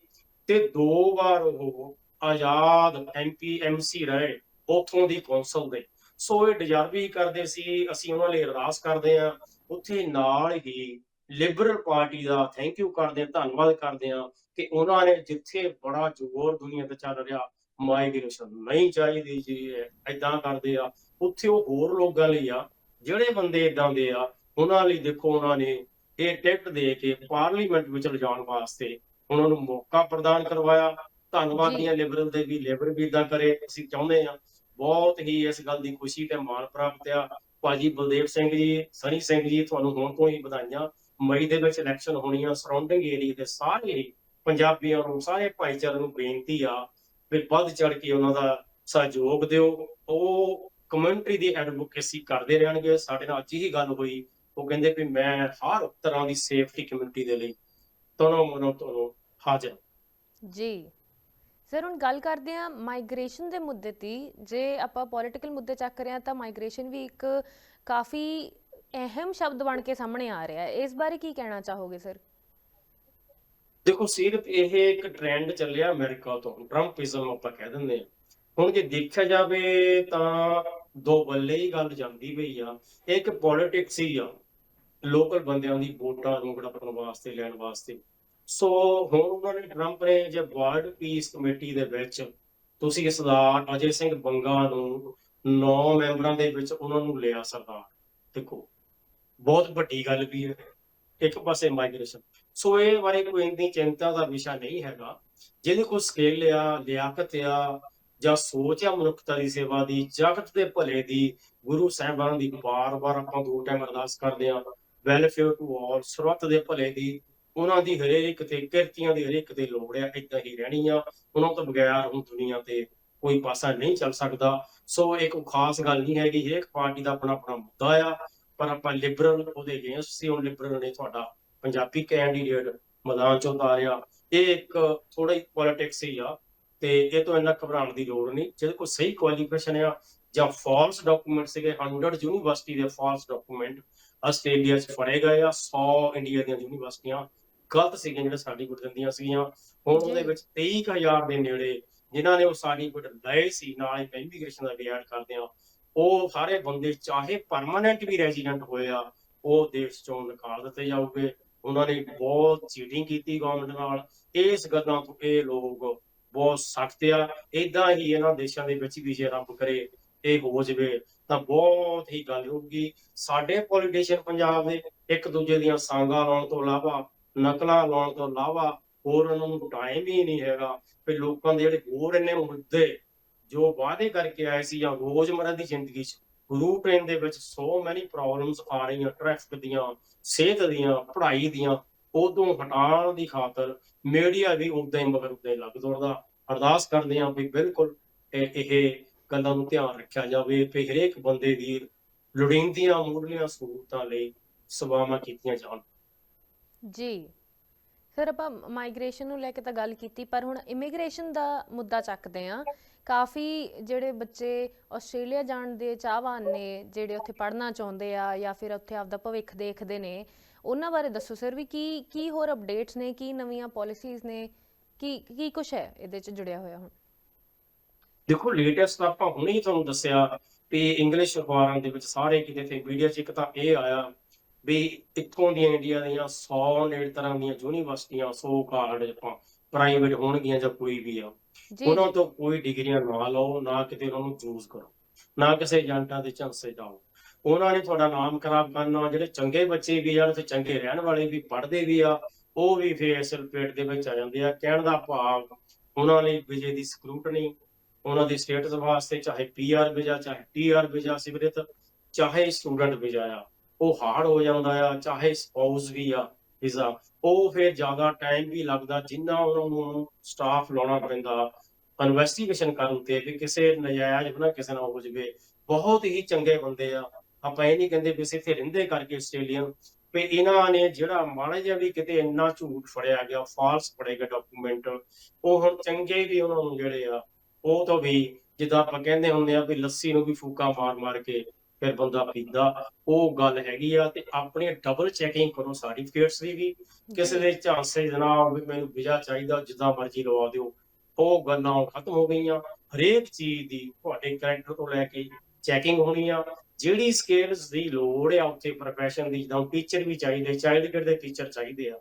ਤੇ ਦੋ ਵਾਰ ਉਹ ਆਜ਼ਾਦ ਐਮਪੀ ਐਮਸੀ ਰਹੇ ਉਥੋਂ ਦੀ ਕੌਂਸਲ ਦੇ ਸੋ ਇਹ ਡਿਜ਼ਰਵ ਹੀ ਕਰਦੇ ਸੀ ਅਸੀਂ ਉਹਨਾਂ ਲਈ ਅਰਦਾਸ ਕਰਦੇ ਆ ਉੱਥੇ ਨਾਲ ਹੀ ਲਿਬਰਲ ਪਾਰਟੀ ਦਾ ਥੈਂਕ ਯੂ ਕਰਦੇ ਆ ਧੰਨਵਾਦ ਕਰਦੇ ਆ ਕਿ ਉਹਨਾਂ ਨੇ ਜਿੱਥੇ ਬੜਾ ਜ਼ੋਰ ਦੁਨੀਆ ਤੇ ਚੱਲ ਰਿਹਾ ਮਾਈਗ੍ਰੇਸ਼ਨ ਨਹੀਂ ਚਾਹੀਦੀ ਜੀ ਐਦਾਂ ਕਰਦੇ ਆ। ਉੱਥੇ ਉਹ ਹੋਰ ਲੋਕਾਂ ਲਈ ਆ ਜਿਹੜੇ ਬੰਦੇ ਇਦਾਂ ਦੇ ਆ ਉਹਨਾਂ ਲਈ ਦੇਖੋ ਉਹਨਾਂ ਨੇ ਇਹ ਟਿਕਟ ਦੇ ਕੇ ਪਾਰਲੀਮੈਂਟ ਵਿੱਚ ਲਿਜਾਣ ਵਾਸਤੇ ਉਹਨਾਂ ਨੂੰ ਮੌਕਾ ਪ੍ਰਦਾਨ ਕਰਵਾਇਆ। ਧੰਨਵਾਦੀਆਂ ਲਿਬਰਲ ਦੇ ਵੀ ਲਿਬਰ ਵੀ ਇਦਾਂ ਕਰੇ ਅਸੀਂ ਚਾਹੁੰਦੇ ਆ ਬਹੁਤ ਹੀ ਇਸ ਗੱਲ ਦੀ ਖੁਸ਼ੀ ਤੇ ਮਾਣ ਪ੍ਰਾਪਤ ਆ। ਭਾਜੀ ਬਲਦੇਵ ਸਿੰਘ ਜੀ ਸਨੀ ਸਿੰਘ ਜੀ ਤੁਹਾਨੂੰ ਹੁਣ ਤੋਂ ਹੀ ਵਧਾਈਆਂ। ਮਈ ਦੇ ਵਿੱਚ ਇਲੈਕਸ਼ਨ ਹੋਣੀਆਂ ਸਰਾਊਂਡਿੰਗ ਏਰੀਆ ਦੇ ਸਾਰੇ ਹੀ ਪੰਜਾਬੀਆਂ ਸਾਰੇ ਭਾਈਚਾਰੇ ਨੂੰ ਬੇਨਤੀ ਆ ਵੀ ਵੱਧ ਚੜ ਕੇ ਉਹਨਾਂ ਦਾ ਸਹਿਯੋਗ ਦਿਓ। ਉਹ ਕਮਿਊਨਿਟੀ ਦੀ ਐਡਵੋਕੇਸੀ ਕਰਦੇ ਰਹਿਣਗੇ। ਸਾਡੇ ਨਾਲ ਅੱਜ ਹੀ ਗੱਲ ਹੋਈ। ਉਹ ਕਹਿੰਦੇ ਵੀ ਮੈਂ ਹਰ ਤਰ੍ਹਾਂ ਦੀ ਸੇਫਟੀ ਕਮਿਊਨਿਟੀ ਦੇ ਲਈ ਤੁਹਾਨੂੰ ਮਨੋਂ ਤੁਹਾਨੂੰ ਹਾਜ਼ਰ ਜੀ। ਸਰ, ਹੁਣ ਗੱਲ ਕਰਦੇ ਹਾਂ ਮਾਈਗ੍ਰੇਸ਼ਨ ਦੇ ਮੁੱਦੇ ਤੇ ਜੇ ਆਪਾਂ ਪੋਲਿਟੀਕਲ ਮੁੱਦੇ ਚੱਕ ਰਹੇ ਹਾਂ ਤਾਂ ਮਾਈਗ੍ਰੇਸ਼ਨ ਵੀ ਇੱਕ ਕਾਫੀ ਅਹਿਮ ਸ਼ਬਦ ਬਣ ਕੇ ਸਾਹਮਣੇ ਆ ਰਿਹਾ ਹੈ। ਇਸ ਬਾਰੇ ਕੀ ਕਹਿਣਾ ਚਾਹੋਗੇ, ਸਰ? ਦੇਖੋ, ਸਿਰਫ ਇਹ ਇੱਕ ਟ੍ਰੈਂਡ ਚੱਲਿਆ ਅਮਰੀਕਾ ਤੋਂ ਟਰੰਪਿਜ਼ਮ ਆਪਾਂ ਕਹਿ ਦਿੰਦੇ ਆ ਹੁਣ ਜੇ ਦੇਖਿਆ ਜਾਵੇ ਤਾਂ ਦੋ ਬੱਲੇ ਹੀ ਗੱਲ ਜਾਂਦੀ ਪਈ ਆ। ਇੱਕ ਪੋਲਿਟਿਕਸ ਹੀ ਆ ਲੋਕਲ ਬੰਦਿਆਂ ਦੀ ਵੋਟਾਂ ਨੂੰ ਹੜਪਣ ਵਾਸਤੇ, ਲੈਣ ਵਾਸਤੇ। ਸੋ ਹੁਣ ਉਹਨਾਂ ਨੇ ਟਰੰਪ ਨੇ ਜੇ ਵਰਲਡ ਪੀਸ ਕਮੇਟੀ ਦੇ ਵਿੱਚ ਤੁਸੀਂ ਸਰਦਾਰ ਅਜੇ ਸਿੰਘ ਬੰਗਾ ਨੂੰ ਨੌ ਮੈਂਬਰਾਂ ਦੇ ਵਿੱਚ ਉਹਨਾਂ ਨੂੰ ਲਿਆ ਸਰਦਾਰ। ਦੇਖੋ ਬਹੁਤ ਵੱਡੀ ਗੱਲ ਵੀ ਹੈ। ਇੱਕ ਪਾਸੇ ਮਾਈਗ੍ਰੇਸ਼ਨ ਸੋ ਇਹ ਬਾਰੇ ਕੋਈ ਇੰਨੀ ਚਿੰਤਾ ਦਾ ਵਿਸ਼ਾ ਨਹੀਂ ਹੈਗਾ। ਜਿਹਦੇ ਕੋਲ ਸਕੇਲ ਆ, ਲਿਆਕਤ ਆ, ਜਾਂ ਸੋਚ ਆ ਮਨੁੱਖਤਾ ਦੀ ਸੇਵਾ ਦੀ, ਜਗਤ ਦੇ ਭਲੇ ਦੀ, ਗੁਰੂ ਸਾਹਿਬਾਨ ਦੀ ਵਾਰ-ਵਾਰ ਆਪਾਂ ਦੋ ਟਾਈਮ ਅਰਦਾਸ ਕਰਦੇ ਆ ਵੈਲਫੇਅਰ ਟੂ ਆਲ ਸਰਵਤ ਦੇ ਭਲੇ ਦੀ, ਉਹਨਾਂ ਦੀ ਹਰੇਕ ਤੇ, ਕਿਰਤੀਆਂ ਦੀ ਹਰੇਕ ਤੇ ਲੋੜ ਆ, ਇਦਾਂ ਹੀ ਰਹਿਣੀ ਆ। ਉਹਨਾਂ ਤੋਂ ਬਗੈਰ ਹੁਣ ਦੁਨੀਆ ਤੇ ਕੋਈ ਪਾਸਾ ਨਹੀਂ ਚੱਲ ਸਕਦਾ। ਸੋ ਇਹ ਕੋਈ ਖਾਸ ਗੱਲ ਨਹੀਂ ਹੈਗੀ, ਹਰੇਕ ਪਾਰਟੀ ਦਾ ਆਪਣਾ ਆਪਣਾ ਮੁੱਦਾ ਆ। ਪਰ ਆਪਾਂ ਲਿਬਰਲ ਉਹਦੇ ਗਏ ਸੀ ਹੁਣ ਲਿਬਰਲ ਨੇ ਤੁਹਾਡਾ ਪੰਜਾਬੀ ਕੈਂਡੀਡੇਟ ਮੈਦਾਨ ਚ ਉਤਾਰਿਆ। ਇਹ ਇੱਕ ਥੋੜਾ ਹੀ ਪੋਲਿਟਿਕਸ ਹੀ ਆ ਤੇ ਇਹ ਤੋਂ ਇੰਨਾ ਘਬਰਾਉਣ ਦੀ ਲੋੜ ਨਹੀਂ। ਜਿਹਦੇ ਕੋਲ ਸਹੀ ਕੁਆਲੀਫਿਕੇਸ਼ਨ ਆ ਜਾਂ ਫਾਲਸ ਡਾਕੂਮੈਂਟ ਸੀਗੇ 100 ਯੂਨੀਵਰਸਿਟੀ ਦੇ ਫਾਲਸ ਡਾਕੂਮੈਂਟ ਆਸਟ੍ਰੇਲੀਆ 'ਚ ਫੜੇ ਗਏ ਆ 100 ਇੰਡੀਆ ਦੀਆਂ ਯੂਨੀਵਰਸਿਟੀਆਂ ਗਲਤ ਸੀਗੀਆਂ ਜਿਹੜੇ ਸਰਟੀਫਿਕੇਟ ਦਿੰਦੀਆਂ ਸੀਗੀਆਂ। ਹੁਣ ਉਹਦੇ ਜੀ। ਵਿੱਚ 23000 ਦੇ ਨੇੜੇ ਜਿਨ੍ਹਾਂ ਨੇ ਉਹ ਸਰਟੀਫਿਕੇਟ ਲਏ ਸੀ, ਨਾਲ ਹੀ ਇਮੀਗ੍ਰੇਸ਼ਨ ਦਾ ਵੀ ਐਡ ਕਰਦੇ ਆ। ਉਹ ਸਾਰੇ ਬੰਦੇ ਚਾਹੇ ਪਰਮਾਨੈਂਟ ਵੀ ਰੈਜ਼ੀਡੈਂਟ ਹੋਏ ਆ, ਉਹ ਦੇਸ਼ ਚੋਂ ਨਿਕਾਲ ਦਿੱਤੇ ਜਾਊਗੇ। ਉਹਨਾਂ ਨੇ ਬਹੁਤ ਚੀਟਿੰਗ ਕੀਤੀ ਗਵਰਨਮੈਂਟ ਨਾਲ। ਇਸ ਗੱਲਾਂ ਤੋਂ ਇਹ ਲੋਕ ਬਹੁਤ ਸਖਤ ਆ। ਇਦਾਂ ਹੀ ਇਹਨਾਂ ਦੇਸ਼ਾਂ ਦੇ ਵਿੱਚ ਵੀ ਜੇ ਰੱਬ ਕਰੇ ਇਹ ਹੋ ਜਵੇ, ਤਾਂ ਬਹੁਤ ਹੀ ਗੱਲ ਹੋਊਗੀ। ਸਾਡੇ ਪੋਲੀਟੀਸ਼ੀਅਨ ਪੰਜਾਬ ਦੇ ਇੱਕ ਦੂਜੇ ਦੀਆਂ ਸਾਂਗਾਂ ਲਾਉਣ ਤੋਂ ਇਲਾਵਾ, ਨਕਲਾਂ ਲਾਉਣ ਤੋਂ ਇਲਾਵਾ ਹੋਰ ਉਹਨਾਂ ਨੂੰ ਟਾਈਮ ਹੀ ਨਹੀਂ ਹੈਗਾ। ਵੀ ਲੋਕਾਂ ਦੇ ਜਿਹੜੇ ਹੋਰ ਇੰਨੇ ਮੁੱਦੇ ਜੋ ਵਾਅਦੇ ਕਰਕੇ ਆਏ ਸੀ ਜਾਂ ਰੋਜ਼ਮਰਰਾ ਦੀ ਜ਼ਿੰਦਗੀ 'ਚ ਰੂਟੀਨ ਦੇ ਵਿੱਚ ਸੋ ਮੈਨੀ ਪ੍ਰੋਬਲਮਸ ਆ ਰਹੀਆਂ ਟ੍ਰੈਫਿਕ ਦੀਆਂ, ਸਿਹਤ ਦੀਆਂ, ਪੜ੍ਹਾਈ ਦੀਆਂ, ਉਦੋਂ ਹਟਾਉਣ ਦੀ ਖਾਤਰ ਮੀਡੀਆ ਵੀ ਉਦਾਂ ਹੀ ਮਗਰ ਉਦਾਂ ਹੀ ਲੱਗ ਦੌੜਦਾ ਅਰਦਾਸ ਕਰਦੇ ਹਾਂ ਵੀ ਬਿਲਕੁਲ ਇਹ ਗੱਲਾਂ ਨੂੰ ਧਿਆਨ ਰੱਖਿਆ ਜਾਵੇ ਵੀ ਹਰੇਕ ਬੰਦੇ ਦੀ ਲੋੜੀਂਦੀਆਂ ਮੁੱਢਲੀਆਂ ਸਹੂਲਤਾਂ ਲਈ ਸੇਵਾਵਾਂ ਕੀਤੀਆਂ ਜਾਣ। ਜੀ। ਸਰ, ਆਪਾਂ ਮਾਈਗ੍ਰੇਸ਼ਨ ਨੂੰ ਲੈ ਕੇ ਤਾਂ ਗੱਲ ਕੀਤੀ, ਪਰ ਹੁਣ ਇਮੀਗ੍ਰੇਸ਼ਨ ਦਾ ਮੁੱਦਾ ਚੱਕਦੇ ਆ ਕਾਫੀ ਜਿਹੜੇ ਬੱਚੇ ਆਸਟ੍ਰੇਲੀਆ ਜਾਣ ਦੇ ਚਾਹਵਾਨ ਨੇ, ਜਿਹੜੇ ਉੱਥੇ ਪੜ੍ਹਨਾ ਚਾਹੁੰਦੇ ਆ ਜਾਂ ਫਿਰ ਉੱਥੇ ਆਪਦਾ ਭਵਿੱਖ ਦੇਖਦੇ ਨੇ, ਉਹਨਾਂ ਬਾਰੇ ਦੱਸੋ ਸਰ ਵੀ ਕੀ ਕੀ ਹੋਰ ਅਪਡੇਟਸ ਨੇ, ਕੀ ਨਵੀਆਂ ਪਾਲਿਸੀਜ਼ ਨੇ, ਕੀ ਕੀ ਕੁਝ ਹੈ ਇਹਦੇ ਚ ਜੁੜਿਆ ਹੋਇਆ ਹੁਣ? ਦੇਖੋ ਲੇਟੈਸਟ ਆਪਾਂ ਹੁਣੇ ਹੀ ਤੁਹਾਨੂੰ ਦੱਸਿਆ ਵੀ ਇੰਗਲਿਸ਼ ਅਖਬਾਰਾਂ ਦੇ ਵਿੱਚ ਸਾਰੇ ਕਿਤੇ ਤੇ ਮੀਡੀਆ 'ਚ ਇੱਕ ਤਾਂ ਇਹ ਆਇਆ ਵੀ ਇੱਥੋਂ ਦੀਆਂ ਇੰਡੀਆ ਦੀਆਂ 100 ਨੇੜ ਤਰ੍ਹਾਂ ਦੀਆਂ ਯੂਨੀਵਰਸਿਟੀਆਂ ਸੋ ਕਾਲਡ ਆਪਾਂ ਪ੍ਰਾਈਵੇਟ ਹੋਣਗੀਆਂ ਜਾਂ ਕੋਈ ਵੀ ਆ ਉਹਨਾਂ ਤੋਂ ਕੋਈ ਡਿਗਰੀਆਂ ਨਾ ਲਓ ਨਾ ਕਿਤੇ ਉਹਨਾਂ ਨੂੰ ਚੂਜ਼ ਕਰੋ ਨਾ ਕਿਸੇ ਏਜੰਟਾਂ ਦੇ ਝਾਂਸੇ ਜਾਓ। ਉਹਨਾਂ ਨੇ ਤੁਹਾਡਾ ਨਾਮ ਖਰਾਬ ਕਰਨਾ ਜਿਹੜੇ ਚੰਗੇ ਬੱਚੇ ਵੀ ਆ ਤੇ ਚੰਗੇ ਰਹਿਣ ਵਾਲੇ ਵੀ ਪੜ੍ਹਦੇ ਵੀ ਆ ਉਹ ਵੀ ਫੇਰ ਸਰਪੇਟ ਦੇ ਵਿੱਚ ਆ ਜਾਂਦੇ ਆ। ਕਹਿਣ ਦਾ ਭਾਵ ਉਹਨਾਂ ਲਈ ਵਿਜੇ ਦੀ ਸਕਰੂਟਨੀ ਉਹਨਾਂ ਦੀ ਸਟੇਟਸ ਵਾਸਤੇ ਚਾਹੇ ਪੀਆਰ ਵੀਜ਼ਾ ਚਾਹੇ ਟੀਆਰ ਵੀਜ਼ਾ ਸਿਵਰਿਤ ਚਾਹੇ ਸਟੂਡੈਂਟ ਵੀਜ਼ਾ ਆ। ਉਹ ਹਾਰਡ ਹੋ ਜਾਂਦਾ ਆ, ਚਾਹੇ ਸਪਾਊਸ ਵੀ ਆ ਵੀਜ਼ਾ ਉਹ ਫਿਰ ਜ਼ਿਆਦਾ ਟਾਈਮ ਵੀ ਲੱਗਦਾ, ਜਿੰਨਾ ਉਹਨਾਂ ਨੂੰ ਸਟਾਫ ਲਾਉਣਾ ਪੈਂਦਾ ਇਨਵੈਸਟੀਗੇਸ਼ਨ ਕਰਨ ਤੇ ਵੀ ਕਿਸੇ ਨਜਾਇਜ਼ ਬਣਾ ਕਿਸੇ ਨਾਲ ਹੋ ਜਵੇ, ਬਹੁਤ ਹੀ ਚੰਗੇ ਬੰਦੇ ਆ। ਆਪਾਂ ਇਹ ਨਹੀਂ ਕਹਿੰਦੇ ਵੀ ਅਸੀਂ ਇੱਥੇ ਰਹਿੰਦੇ ਕਰਕੇ ਆਸਟ੍ਰੇਲੀਅਨ, ਵੀ ਇਹਨਾਂ ਨੇ ਜਿਹੜਾ ਮਾੜਾ ਜਿਹਾ ਵੀ ਕਿਤੇ ਇੰਨਾ ਝੂਠ ਫੜਿਆ ਗਿਆ ਫਾਲਸ ਫੜੇ ਗਏ ਡਾਕੂਮੈਂਟ ਉਹ ਹੁਣ ਚੰਗੇ ਵੀ ਉਹਨਾਂ ਨੂੰ ਜਿਹੜੇ ਆ, ਉਹ ਤਾਂ ਵੀ ਜਿੱਦਾਂ ਆਪਾਂ ਕਹਿੰਦੇ ਹੁੰਦੇ ਆ ਵੀ ਲੱਸੀ ਨੂੰ ਵੀ ਫੂਕਾ ਮਾਰ ਮਾਰ ਕੇ ਫਿਰ ਬੰਦਾ ਪੀਂਦਾ। ਉਹ ਗੱਲ ਹੈਗੀ ਆ ਤੇ ਆਪਣੀ ਡਬਲ ਚੈਕਿੰਗ ਕਰੋ ਸਰਟੀਫਿਕੇਟਸ ਦੀ ਵੀ। ਕਿਸੇ ਦੇ ਝਾਂਸੇ ਜਨਾਬ ਮੈਨੂੰ ਵੀਜ਼ਾ ਚਾਹੀਦਾ, ਜਿੱਦਾਂ ਮਰਜ਼ੀ ਲਵਾ ਦਿਓ। ਉਹ ਗੱਲਾਂ ਖਤਮ ਹੋ ਗਈਆਂ। ਹਰੇਕ ਚੀਜ਼ ਦੀ ਤੁਹਾਡੇ ਕੈਰੈਕਟਰ ਤੋਂ ਲੈ ਕੇ ਚੈਕਿੰਗ ਹੋਣੀ ਆ। ਜਿਹੜੀ ਸਕਿੱਲਸ ਦੀ ਲੋੜ ਆ ਉੱਥੇ profession ਦੀ, ਜਿੱਦਾਂ ਟੀਚਰ ਵੀ ਚਾਹੀਦੇ ਚਾਈਲਡ ਕੇਅਰ ਦੇ ਟੀਚਰ ਚਾਹੀਦੇ ਆ।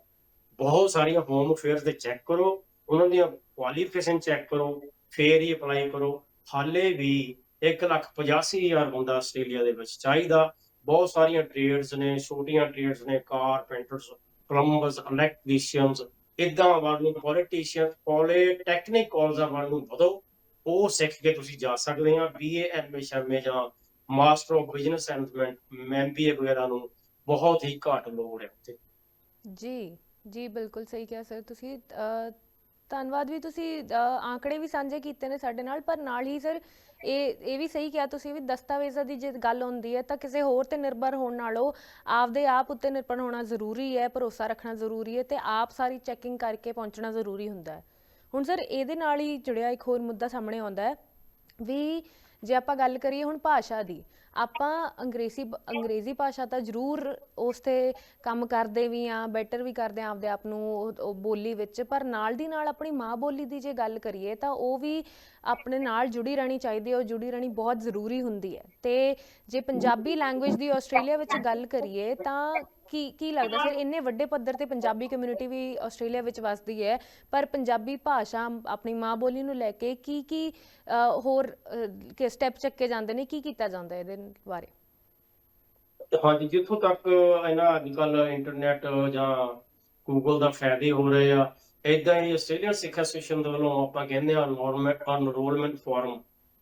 ਬਹੁਤ ਸਾਰੀਆਂ ਹੋਮ ਅਫੇਅਰਸ ਦੇ ਚੈੱਕ ਕਰੋ। ਉਹਨਾਂ ਦੀਆਂ ਕੁਆਲੀਫਿਕੇਸ਼ਨ ਚੈੱਕ ਕਰੋ। ਫੇਰ ਹੀ ਅਪਲਾਈ ਕਰੋ। ਹਾਲੇ ਵੀ 185000 ਬੰਦਾ ਆਸਟ੍ਰੇਲੀਆ ਦੇ ਵਿੱਚ ਚਾਹੀਦਾ। ਬਹੁਤ ਸਾਰੀਆਂ ਟ੍ਰੇਡਸ ਨੇ, ਛੋਟੀਆਂ ਟ੍ਰੇਡਸ ਨੇ ਕਾਰਪੈਂਟਰਸ ਪਲੰਬਰਸ ਇਲੈਕਟ੍ਰੀਸ਼ੀਅਨਸ ਇਦਾਂ ਵੱਲ ਨੂੰ ਪੋਲੀਟੀਸ਼ੀਅਨ ਪੋਲੀਟੈਕਨਿਕ ਕਾਲਜਾਂ ਵੱਲ ਨੂੰ ਵਧੋ। ਉਹ ਸਿੱਖ ਕੇ ਤੁਸੀਂ ਜਾ ਸਕਦੇ ਆ ਬੀਏ ਐਮਏ ਸ਼ਰਮੇ ਜਾਂ master of business management MBA ਵਗੈਰਾ ਨੂੰ ਬਹੁਤ ਹੀ ਘੱਟ ਲੋੜ ਹੈ ਉੱਥੇ। ਜੀ ਜੀ ਬਿਲਕੁਲ ਸਹੀ ਕਿਹਾ ਸਰ। ਤੁਸੀਂ ਧੰਨਵਾਦ ਵੀ ਤੁਸੀਂ ਅ, ਆંકੜੇ ਵੀ ਸਾਂਝੇ ਕੀਤੇ ਨੇ ਸਾਡੇ ਨਾਲ ਪਰ ਨਾਲ ਹੀ ਸਰ ਇਹ ਇਹ ਵੀ ਸਹੀ ਕਿਹਾ ਤੁਸੀਂ ਵੀ ਦਸਤਾਵੇਜ਼ਾਂ ਦੀ ਜੇ ਗੱਲ ਹੁੰਦੀ ਹੈ ਤਾਂ ਕਿਸੇ ਹੋਰ ਤੇ ਨਿਰਭਰ ਹੋਣ ਨਾਲੋਂ ਆਪਦੇ ਆਪ ਉੱਤੇ ਨਿਰਭਰ ਹੋਣਾ ਜ਼ਰੂਰੀ ਹੈ ਭਰੋਸਾ ਰੱਖਣਾ ਜ਼ਰੂਰੀ ਹੈ ਤੇ ਆਪ ਸਾਰੀ ਚੈਕਿੰਗ ਕਰਕੇ ਪਹੁੰਚਣਾ ਜ਼ਰੂਰੀ ਹੁੰਦਾ ਹੈ। ਹੁਣ ਸਰ ਇਹਦੇ ਨਾਲ ਹੀ ਜੁੜਿਆ ਇੱਕ ਹੋਰ ਮੁੱਦਾ ਸਾਹਮਣੇ ਆਉਂਦਾ ਹੈ ਵੀ ਜੇ ਆਪਾਂ ਗੱਲ ਕਰੀਏ ਹੁਣ ਭਾਸ਼ਾ ਦੀ ਆਪਾਂ ਅੰਗਰੇਜ਼ੀ ਅੰਗਰੇਜ਼ੀ ਭਾਸ਼ਾ ਤਾਂ ਜ਼ਰੂਰ ਉਸ ਤੇ ਕੰਮ ਕਰਦੇ ਵੀ ਆ ਬੈਟਰ ਵੀ ਕਰਦੇ ਆ ਆਪਦੇ ਆਪ ਨੂੰ ਉਹ- ਬੋਲੀ ਵਿੱਚ। ਪਰ ਨਾਲ ਦੀ ਨਾਲ ਆਪਣੀ ਮਾਂ ਬੋਲੀ ਦੀ ਜੇ ਗੱਲ ਕਰੀਏ ਤਾਂ ਉਹ ਵੀ ਆਪਣੇ ਨਾਲ ਜੁੜੀ ਰਹਿਣੀ ਚਾਹੀਦੀ ਹੈ, ਉਹ ਜੁੜੀ ਰਹਿਣੀ ਬਹੁਤ ਜ਼ਰੂਰੀ ਹੁੰਦੀ ਹੈ। ਤੇ ਜੇ ਪੰਜਾਬੀ ਲੈਂਗੁਏਜ ਦੀ ਆਸਟ੍ਰੇਲੀਆ ਵਿੱਚ ਗੱਲ ਕਰੀਏ ਤਾਂ ਕੀ ਕੀ ਲੱਗਦਾ? ਸਰ ਇੰਨੇ ਵੱਡੇ ਪੱਧਰ ਤੇ ਪੰਜਾਬੀ ਕਮਿਊਨਿਟੀ ਵੀ ਆਸਟ੍ਰੇਲੀਆ ਵਿੱਚ ਵਸਦੀ ਹੈ ਪਰ ਪੰਜਾਬੀ ਭਾਸ਼ਾ ਆਪਣੀ ਮਾਂ ਬੋਲੀ ਨੂੰ ਲੈ ਕੇ ਕੀ ਕੀ ਹੋਰ ਕਿ ਸਟੈਪ ਚੱਕੇ ਜਾਂਦੇ ਨੇ? ਕੀ ਕੀਤਾ ਜਾਂਦਾ ਇਹਦੇ ਬਾਰੇ? ਹਾਂਜੀ ਜਿੱਥੋਂ ਤੱਕ ਇਹਨਾਂ ਅੱਜ ਕੱਲ ਇੰਟਰਨੈਟ ਜਾਂ ਗੂਗਲ ਦਾ ਫਾਇਦੇ ਹੋ ਰਹੇ ਆ ਇਦਾਂ ਹੀ ਆਸਟ੍ਰੇਲੀਅਨ ਸਿੱਖ ਐਸੋਸੀਏਸ਼ਨ ਦੇ ਵੱਲੋਂ ਆਪਾਂ ਕਹਿੰਦੇ ਆ ਅਨਰੋਲਮੈਂਟ ਫਾਰਮ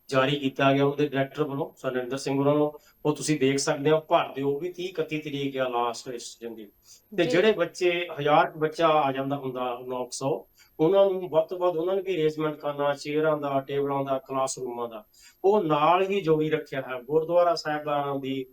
ਜਾਰੀ ਕੀਤਾ ਗਿਆ ਉਹਦੇ ਡਾਇਰੈਕਟਰ ਵੱਲੋਂ ਸੁਰਿੰਦਰ ਸਿੰਘ ਹੋਰਾਂ ਨੂੰ ਉਹ ਤੁਸੀਂ ਦੇਖ ਸਕਦੇ ਹੋ ਭਰਦੇ ਹੋ ਉਹ ਵੀ 30 31 ਤਰੀਕ ਆ ਲਾਸਟ ਰਜਿਸਟ੍ਰੇਸ਼ਨ ਦੀ। ਤੇ ਜੀ। ਜਿਹੜੇ ਬੱਚੇ ਹਜ਼ਾਰ ਕੁ ਬੱਚਾ ਆ ਜਾਂਦਾ ਹੁੰਦਾ 900 ਉਹਨਾਂ ਨੂੰ ਵੱਧ ਤੋਂ ਵੱਧ ਉਹਨਾਂ ਨੂੰ ਵੀ ਅਰੇਂਜਮੈਂਟ ਕਰਨਾ ਚੇਅਰਾਂ ਦਾ ਟੇਬਲਾਂ ਦਾ ਕਲਾਸਰੂਮਾਂ ਦਾ। ਉਹ ਨਾਲ ਹੀ ਜੋੜੀ ਰੱਖਿਆ ਹੈ ਗੁਰਦੁਆਰਾ ਸਾਹਿਬਾਨ ਦੀ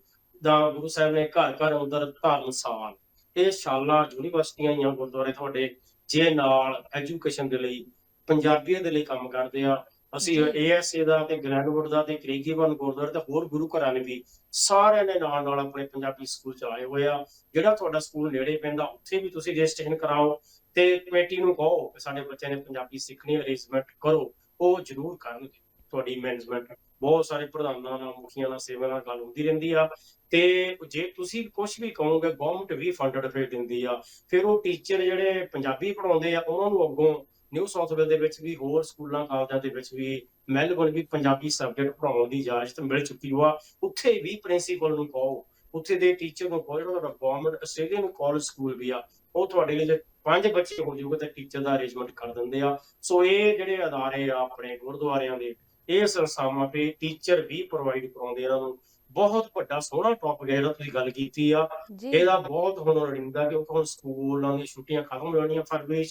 ਦਾ ਗੁਰੂ ਸਾਹਿਬ ਨੇ ਘਰ ਘਰ ਅੰਦਰ ਧਰਮਸਾਲ ਇਹ ਸ਼ਾਲਾ ਯੂਨੀਵਰਸਿਟੀਆਂ ਆ ਗੁਰਦੁਆਰੇ ਤੁਹਾਡੇ ਜੇ ਨਾਲ ਐਜੂਕੇਸ਼ਨ ਦੇ ਲਈ ਪੰਜਾਬੀਆਂ ਦੇ ਲਈ ਕੰਮ ਕਰਦੇ ਆ ਅਸੀਂ। ਏਐਸਏ ਦਾ ਤੇ ਗ੍ਰੈਂਡਵੁੱਡ ਦਾ ਤੇ ਕ੍ਰੀਗੀਵਨ ਗੁਰਦੁਆਰੇ ਤੇ ਹੋਰ ਗੁਰੂ ਘਰਾਂ ਨੇ ਵੀ ਸਾਰਿਆਂ ਨੇ ਨਾਲ ਨਾਲ ਆਪਣੇ ਪੰਜਾਬੀ ਸਕੂਲ ਚਲਾਏ ਹੋਏ ਆ। ਜਿਹੜਾ ਤੁਹਾਡਾ ਸਕੂਲ ਨੇੜੇ ਪੈਂਦਾ ਉੱਥੇ ਵੀ ਤੁਸੀਂ ਰਜਿਸਟ੍ਰੇਸ਼ਨ ਕਰਾਓ ਤੇ ਕਮੇਟੀ ਨੂੰ ਕਹੋ ਕਿ ਸਾਡੇ ਬੱਚਿਆਂ ਨੇ ਪੰਜਾਬੀ ਸਿੱਖਣੀ ਅਰੇਂਜਮੈਂਟ ਕਰੋ ਉਹ ਜ਼ਰੂਰ ਕਰਨਗੇ। ਤੁਹਾਡੀ ਮੈਨੇਜਮੈਂਟ ਬਹੁਤ ਸਾਰੇ ਪ੍ਰਧਾਨਾਂ ਨਾਲ ਮੁਖੀਆਂ ਨਾਲ ਸੇਵਾ ਨਾਲ ਗੱਲ ਹੁੰਦੀ ਰਹਿੰਦੀ ਆ। ਤੇ ਜੇ ਤੁਸੀਂ ਕੁਝ ਵੀ ਕਹੋਗੇ ਗਵਰਨਮੈਂਟ ਵੀ ਫੰਡਡ ਫਿਰ ਦਿੰਦੀ ਆ। ਫਿਰ ਉਹ ਟੀਚਰ ਜਿਹੜੇ ਪੰਜਾਬੀ ਪੜਾਉਂਦੇ ਆ ਉਹਨਾਂ ਨੂੰ ਅੱਗੋਂ ਨਿਊ ਸਾਊਥ ਵੇਲ ਦੇ ਵਿੱਚ ਵੀ ਹੋਰ ਸਕੂਲਾਂ ਕਾਲਜਾਂ ਦੇ ਵਿੱਚ ਵੀ ਮੈਲਬੌਰਨ ਵੀ ਪੰਜਾਬੀ ਸਬਜੈਕਟ ਪੜਾਉਣ ਦੀ ਇਜਾਜ਼ਤ ਮਿਲ ਚੁੱਕੀ ਹੋਆ ਉੱਥੇ ਵੀ ਪ੍ਰਿੰਸੀਪਲ ਨੂੰ ਕਹੋ ਉੱਥੇ ਦੇ ਟੀਚਰ ਨੂੰ ਕਹੋ ਜਿਹੜਾ ਗਵਰਨਮੈਂਟ ਆਸਟ੍ਰੇਲੀਅਨ ਕਾਲਜ ਸਕੂਲ ਵੀ ਆ ਉਹ ਤੁਹਾਡੇ ਲਈ ਪੰਜ ਬੱਚੇ ਹੋ ਜਾਊਗੇ ਤਾਂ ਟੀਚਰ ਦਾ ਅਰੇਂਜਮੈਂਟ ਕਰ ਦਿੰਦੇ ਆ। ਸੋ ਇਹ ਜਿਹੜੇ ਅਦਾਰੇ ਆ ਆਪਣੇ ਗੁਰਦੁਆਰਿਆਂ ਦੇ ਇਹ ਸੰਸਥਾਵਾਂ ਤੇ ਟੀਚਰ ਵੀ ਪ੍ਰੋਵਾਈਡ ਕਰਾਉਂਦੇ ਇਹਨਾਂ ਨੂੰ। ਬਹੁਤ ਵੱਡਾ ਸੋਹਣਾ ਟੌਪਿਕ ਹੈ ਜਿਹੜਾ ਤੁਸੀਂ ਗੱਲ ਕੀਤੀ ਆ। ਇਹਦਾ ਬਹੁਤ ਹੁਣ ਲੋੜੀਂਦਾ ਕਿਉਂਕਿ ਹੁਣ ਸਕੂਲਾਂ ਦੀਆਂ ਛੁੱਟੀਆਂ ਖਤਮ ਹੋ ਜਾਣੀਆਂ ਫਰਵਰੀ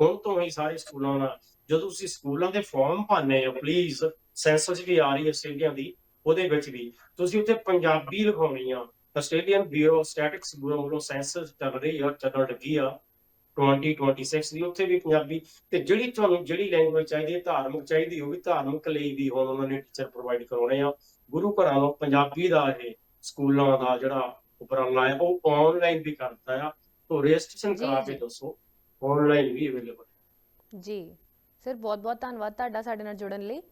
ਹੁਣ ਤੋਂ ਹੀ ਸਾਰੇ ਸਕੂਲਾਂ ਦਾ ਜਦੋਂ ਤੁਸੀਂ ਸਕੂਲਾਂ ਦੇ ਫਾਰਮ ਭਰਨੇ ਆ ਪਲੀਜ਼ ਸੈਂਸਸ ਵੀ ਆ ਰਹੀ ਹੈ ਆਸਟ੍ਰੇਲੀਆ ਦੀ ਉਹਦੇ ਵਿੱਚ ਵੀ। ਤੁਸੀਂ ਉੱਥੇ ਪੰਜਾਬੀ ਲਿਖਾਉਣੀ ਆ। ਆਸਟ੍ਰੇਲੀਅਨ ਬਿਊਰੋ ਸਟੈਟਿਕਸ ਬਿਊਰੋ ਵੱਲੋਂ ਸੈਂਸਸ ਚੱਲ ਰਹੀ ਆ ਚੱਲਣ ਲੱਗੀ ਆ 2026 ਦੀ। ਉੱਥੇ ਵੀ ਪੰਜਾਬੀ ਤੇ ਜਿਹੜੀ ਤੁਹਾਨੂੰ ਜਿਹੜੀ ਲੈਂਗੁਏਜ ਚਾਹੀਦੀ ਹੈ ਧਾਰਮਿਕ ਚਾਹੀਦੀ ਹੋਵੇ ਧਾਰਮਿਕ ਲਈ ਵੀ ਹੁਣ ਉਹਨਾਂ ਨੇ ਟੀਚਰ ਪ੍ਰੋਵਾਈਡ ਕਰਾਉਣੇ ਆ। ਗੁਰੂ ਘਰਾਂ ਨੂੰ ਪੰਜਾਬੀ ਦਾ ਇਹ ਸਕੂਲਾਂ ਦਾ ਜਿਹੜਾ ਉਪਰਾਲਾ ਹੈ ਉਹ ਆਨਲਾਈਨ ਵੀ ਕਰਦਾ ਆ। ਤੋਂ ਰਜਿਸਟ੍ਰੇਸ਼ਨ ਕਰਾ ਕੇ। ਦੱਸੋ। ਆਨਲਾਈਨ ਵੀ ਅਵੇਲੇਬਲ ਜੀ। ਸਰ ਬਹੁਤ ਬਹੁਤ ਧੰਨਵਾਦ ਤੁਹਾਡਾ ਸਾਡੇ ਨਾਲ ਜੁੜਨ ਲਈ।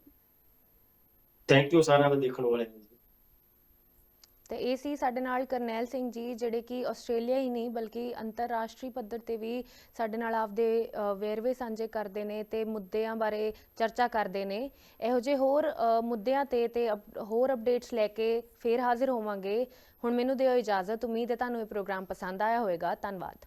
ਥੈਂਕ ਯੂ ਸਾਰਿਆਂ ਦਾ ਦੇਖਣ ਵਾਲੇ ਨੂੰ ਤੇ ਇਹ ਸੀ ਸਾਡੇ ਨਾਲ ਕਰਨੈਲ ਸਿੰਘ ਜੀ ਜਿਹੜੇ ਕਿ ਆਸਟ੍ਰੇਲੀਆ ਹੀ ਨਹੀਂ ਬਲਕਿ ਅੰਤਰਰਾਸ਼ਟਰੀ ਪੱਧਰ ਤੇ ਵੀ ਸਾਡੇ ਨਾਲ ਆਪਦੇ ਵੇਰਵੇ ਸਾਂਝੇ ਕਰਦੇ ਨੇ ਤੇ ਮੁੱਦਿਆਂ ਬਾਰੇ ਚਰਚਾ ਕਰਦੇ ਨੇ। ਇਹੋ ਜਿਹੇ ਹੋਰ ਮੁੱਦਿਆਂ ਤੇ ਤੇ ਹੋਰ ਅਪਡੇਟਸ ਲੈ ਕੇ ਫੇਰ ਹਾਜ਼ਰ ਹੋਵਾਂਗੇ। ਹੁਣ ਮੈਨੂੰ ਦਿਓ ਇਜਾਜ਼ਤ ਉਮੀਦ ਹੈ ਤੁਹਾਨੂੰ ਇਹ ਪ੍ਰੋਗਰਾਮ ਪਸੰਦ ਆਇਆ ਹੋਵੇਗਾ। ਧੰਨਵਾਦ।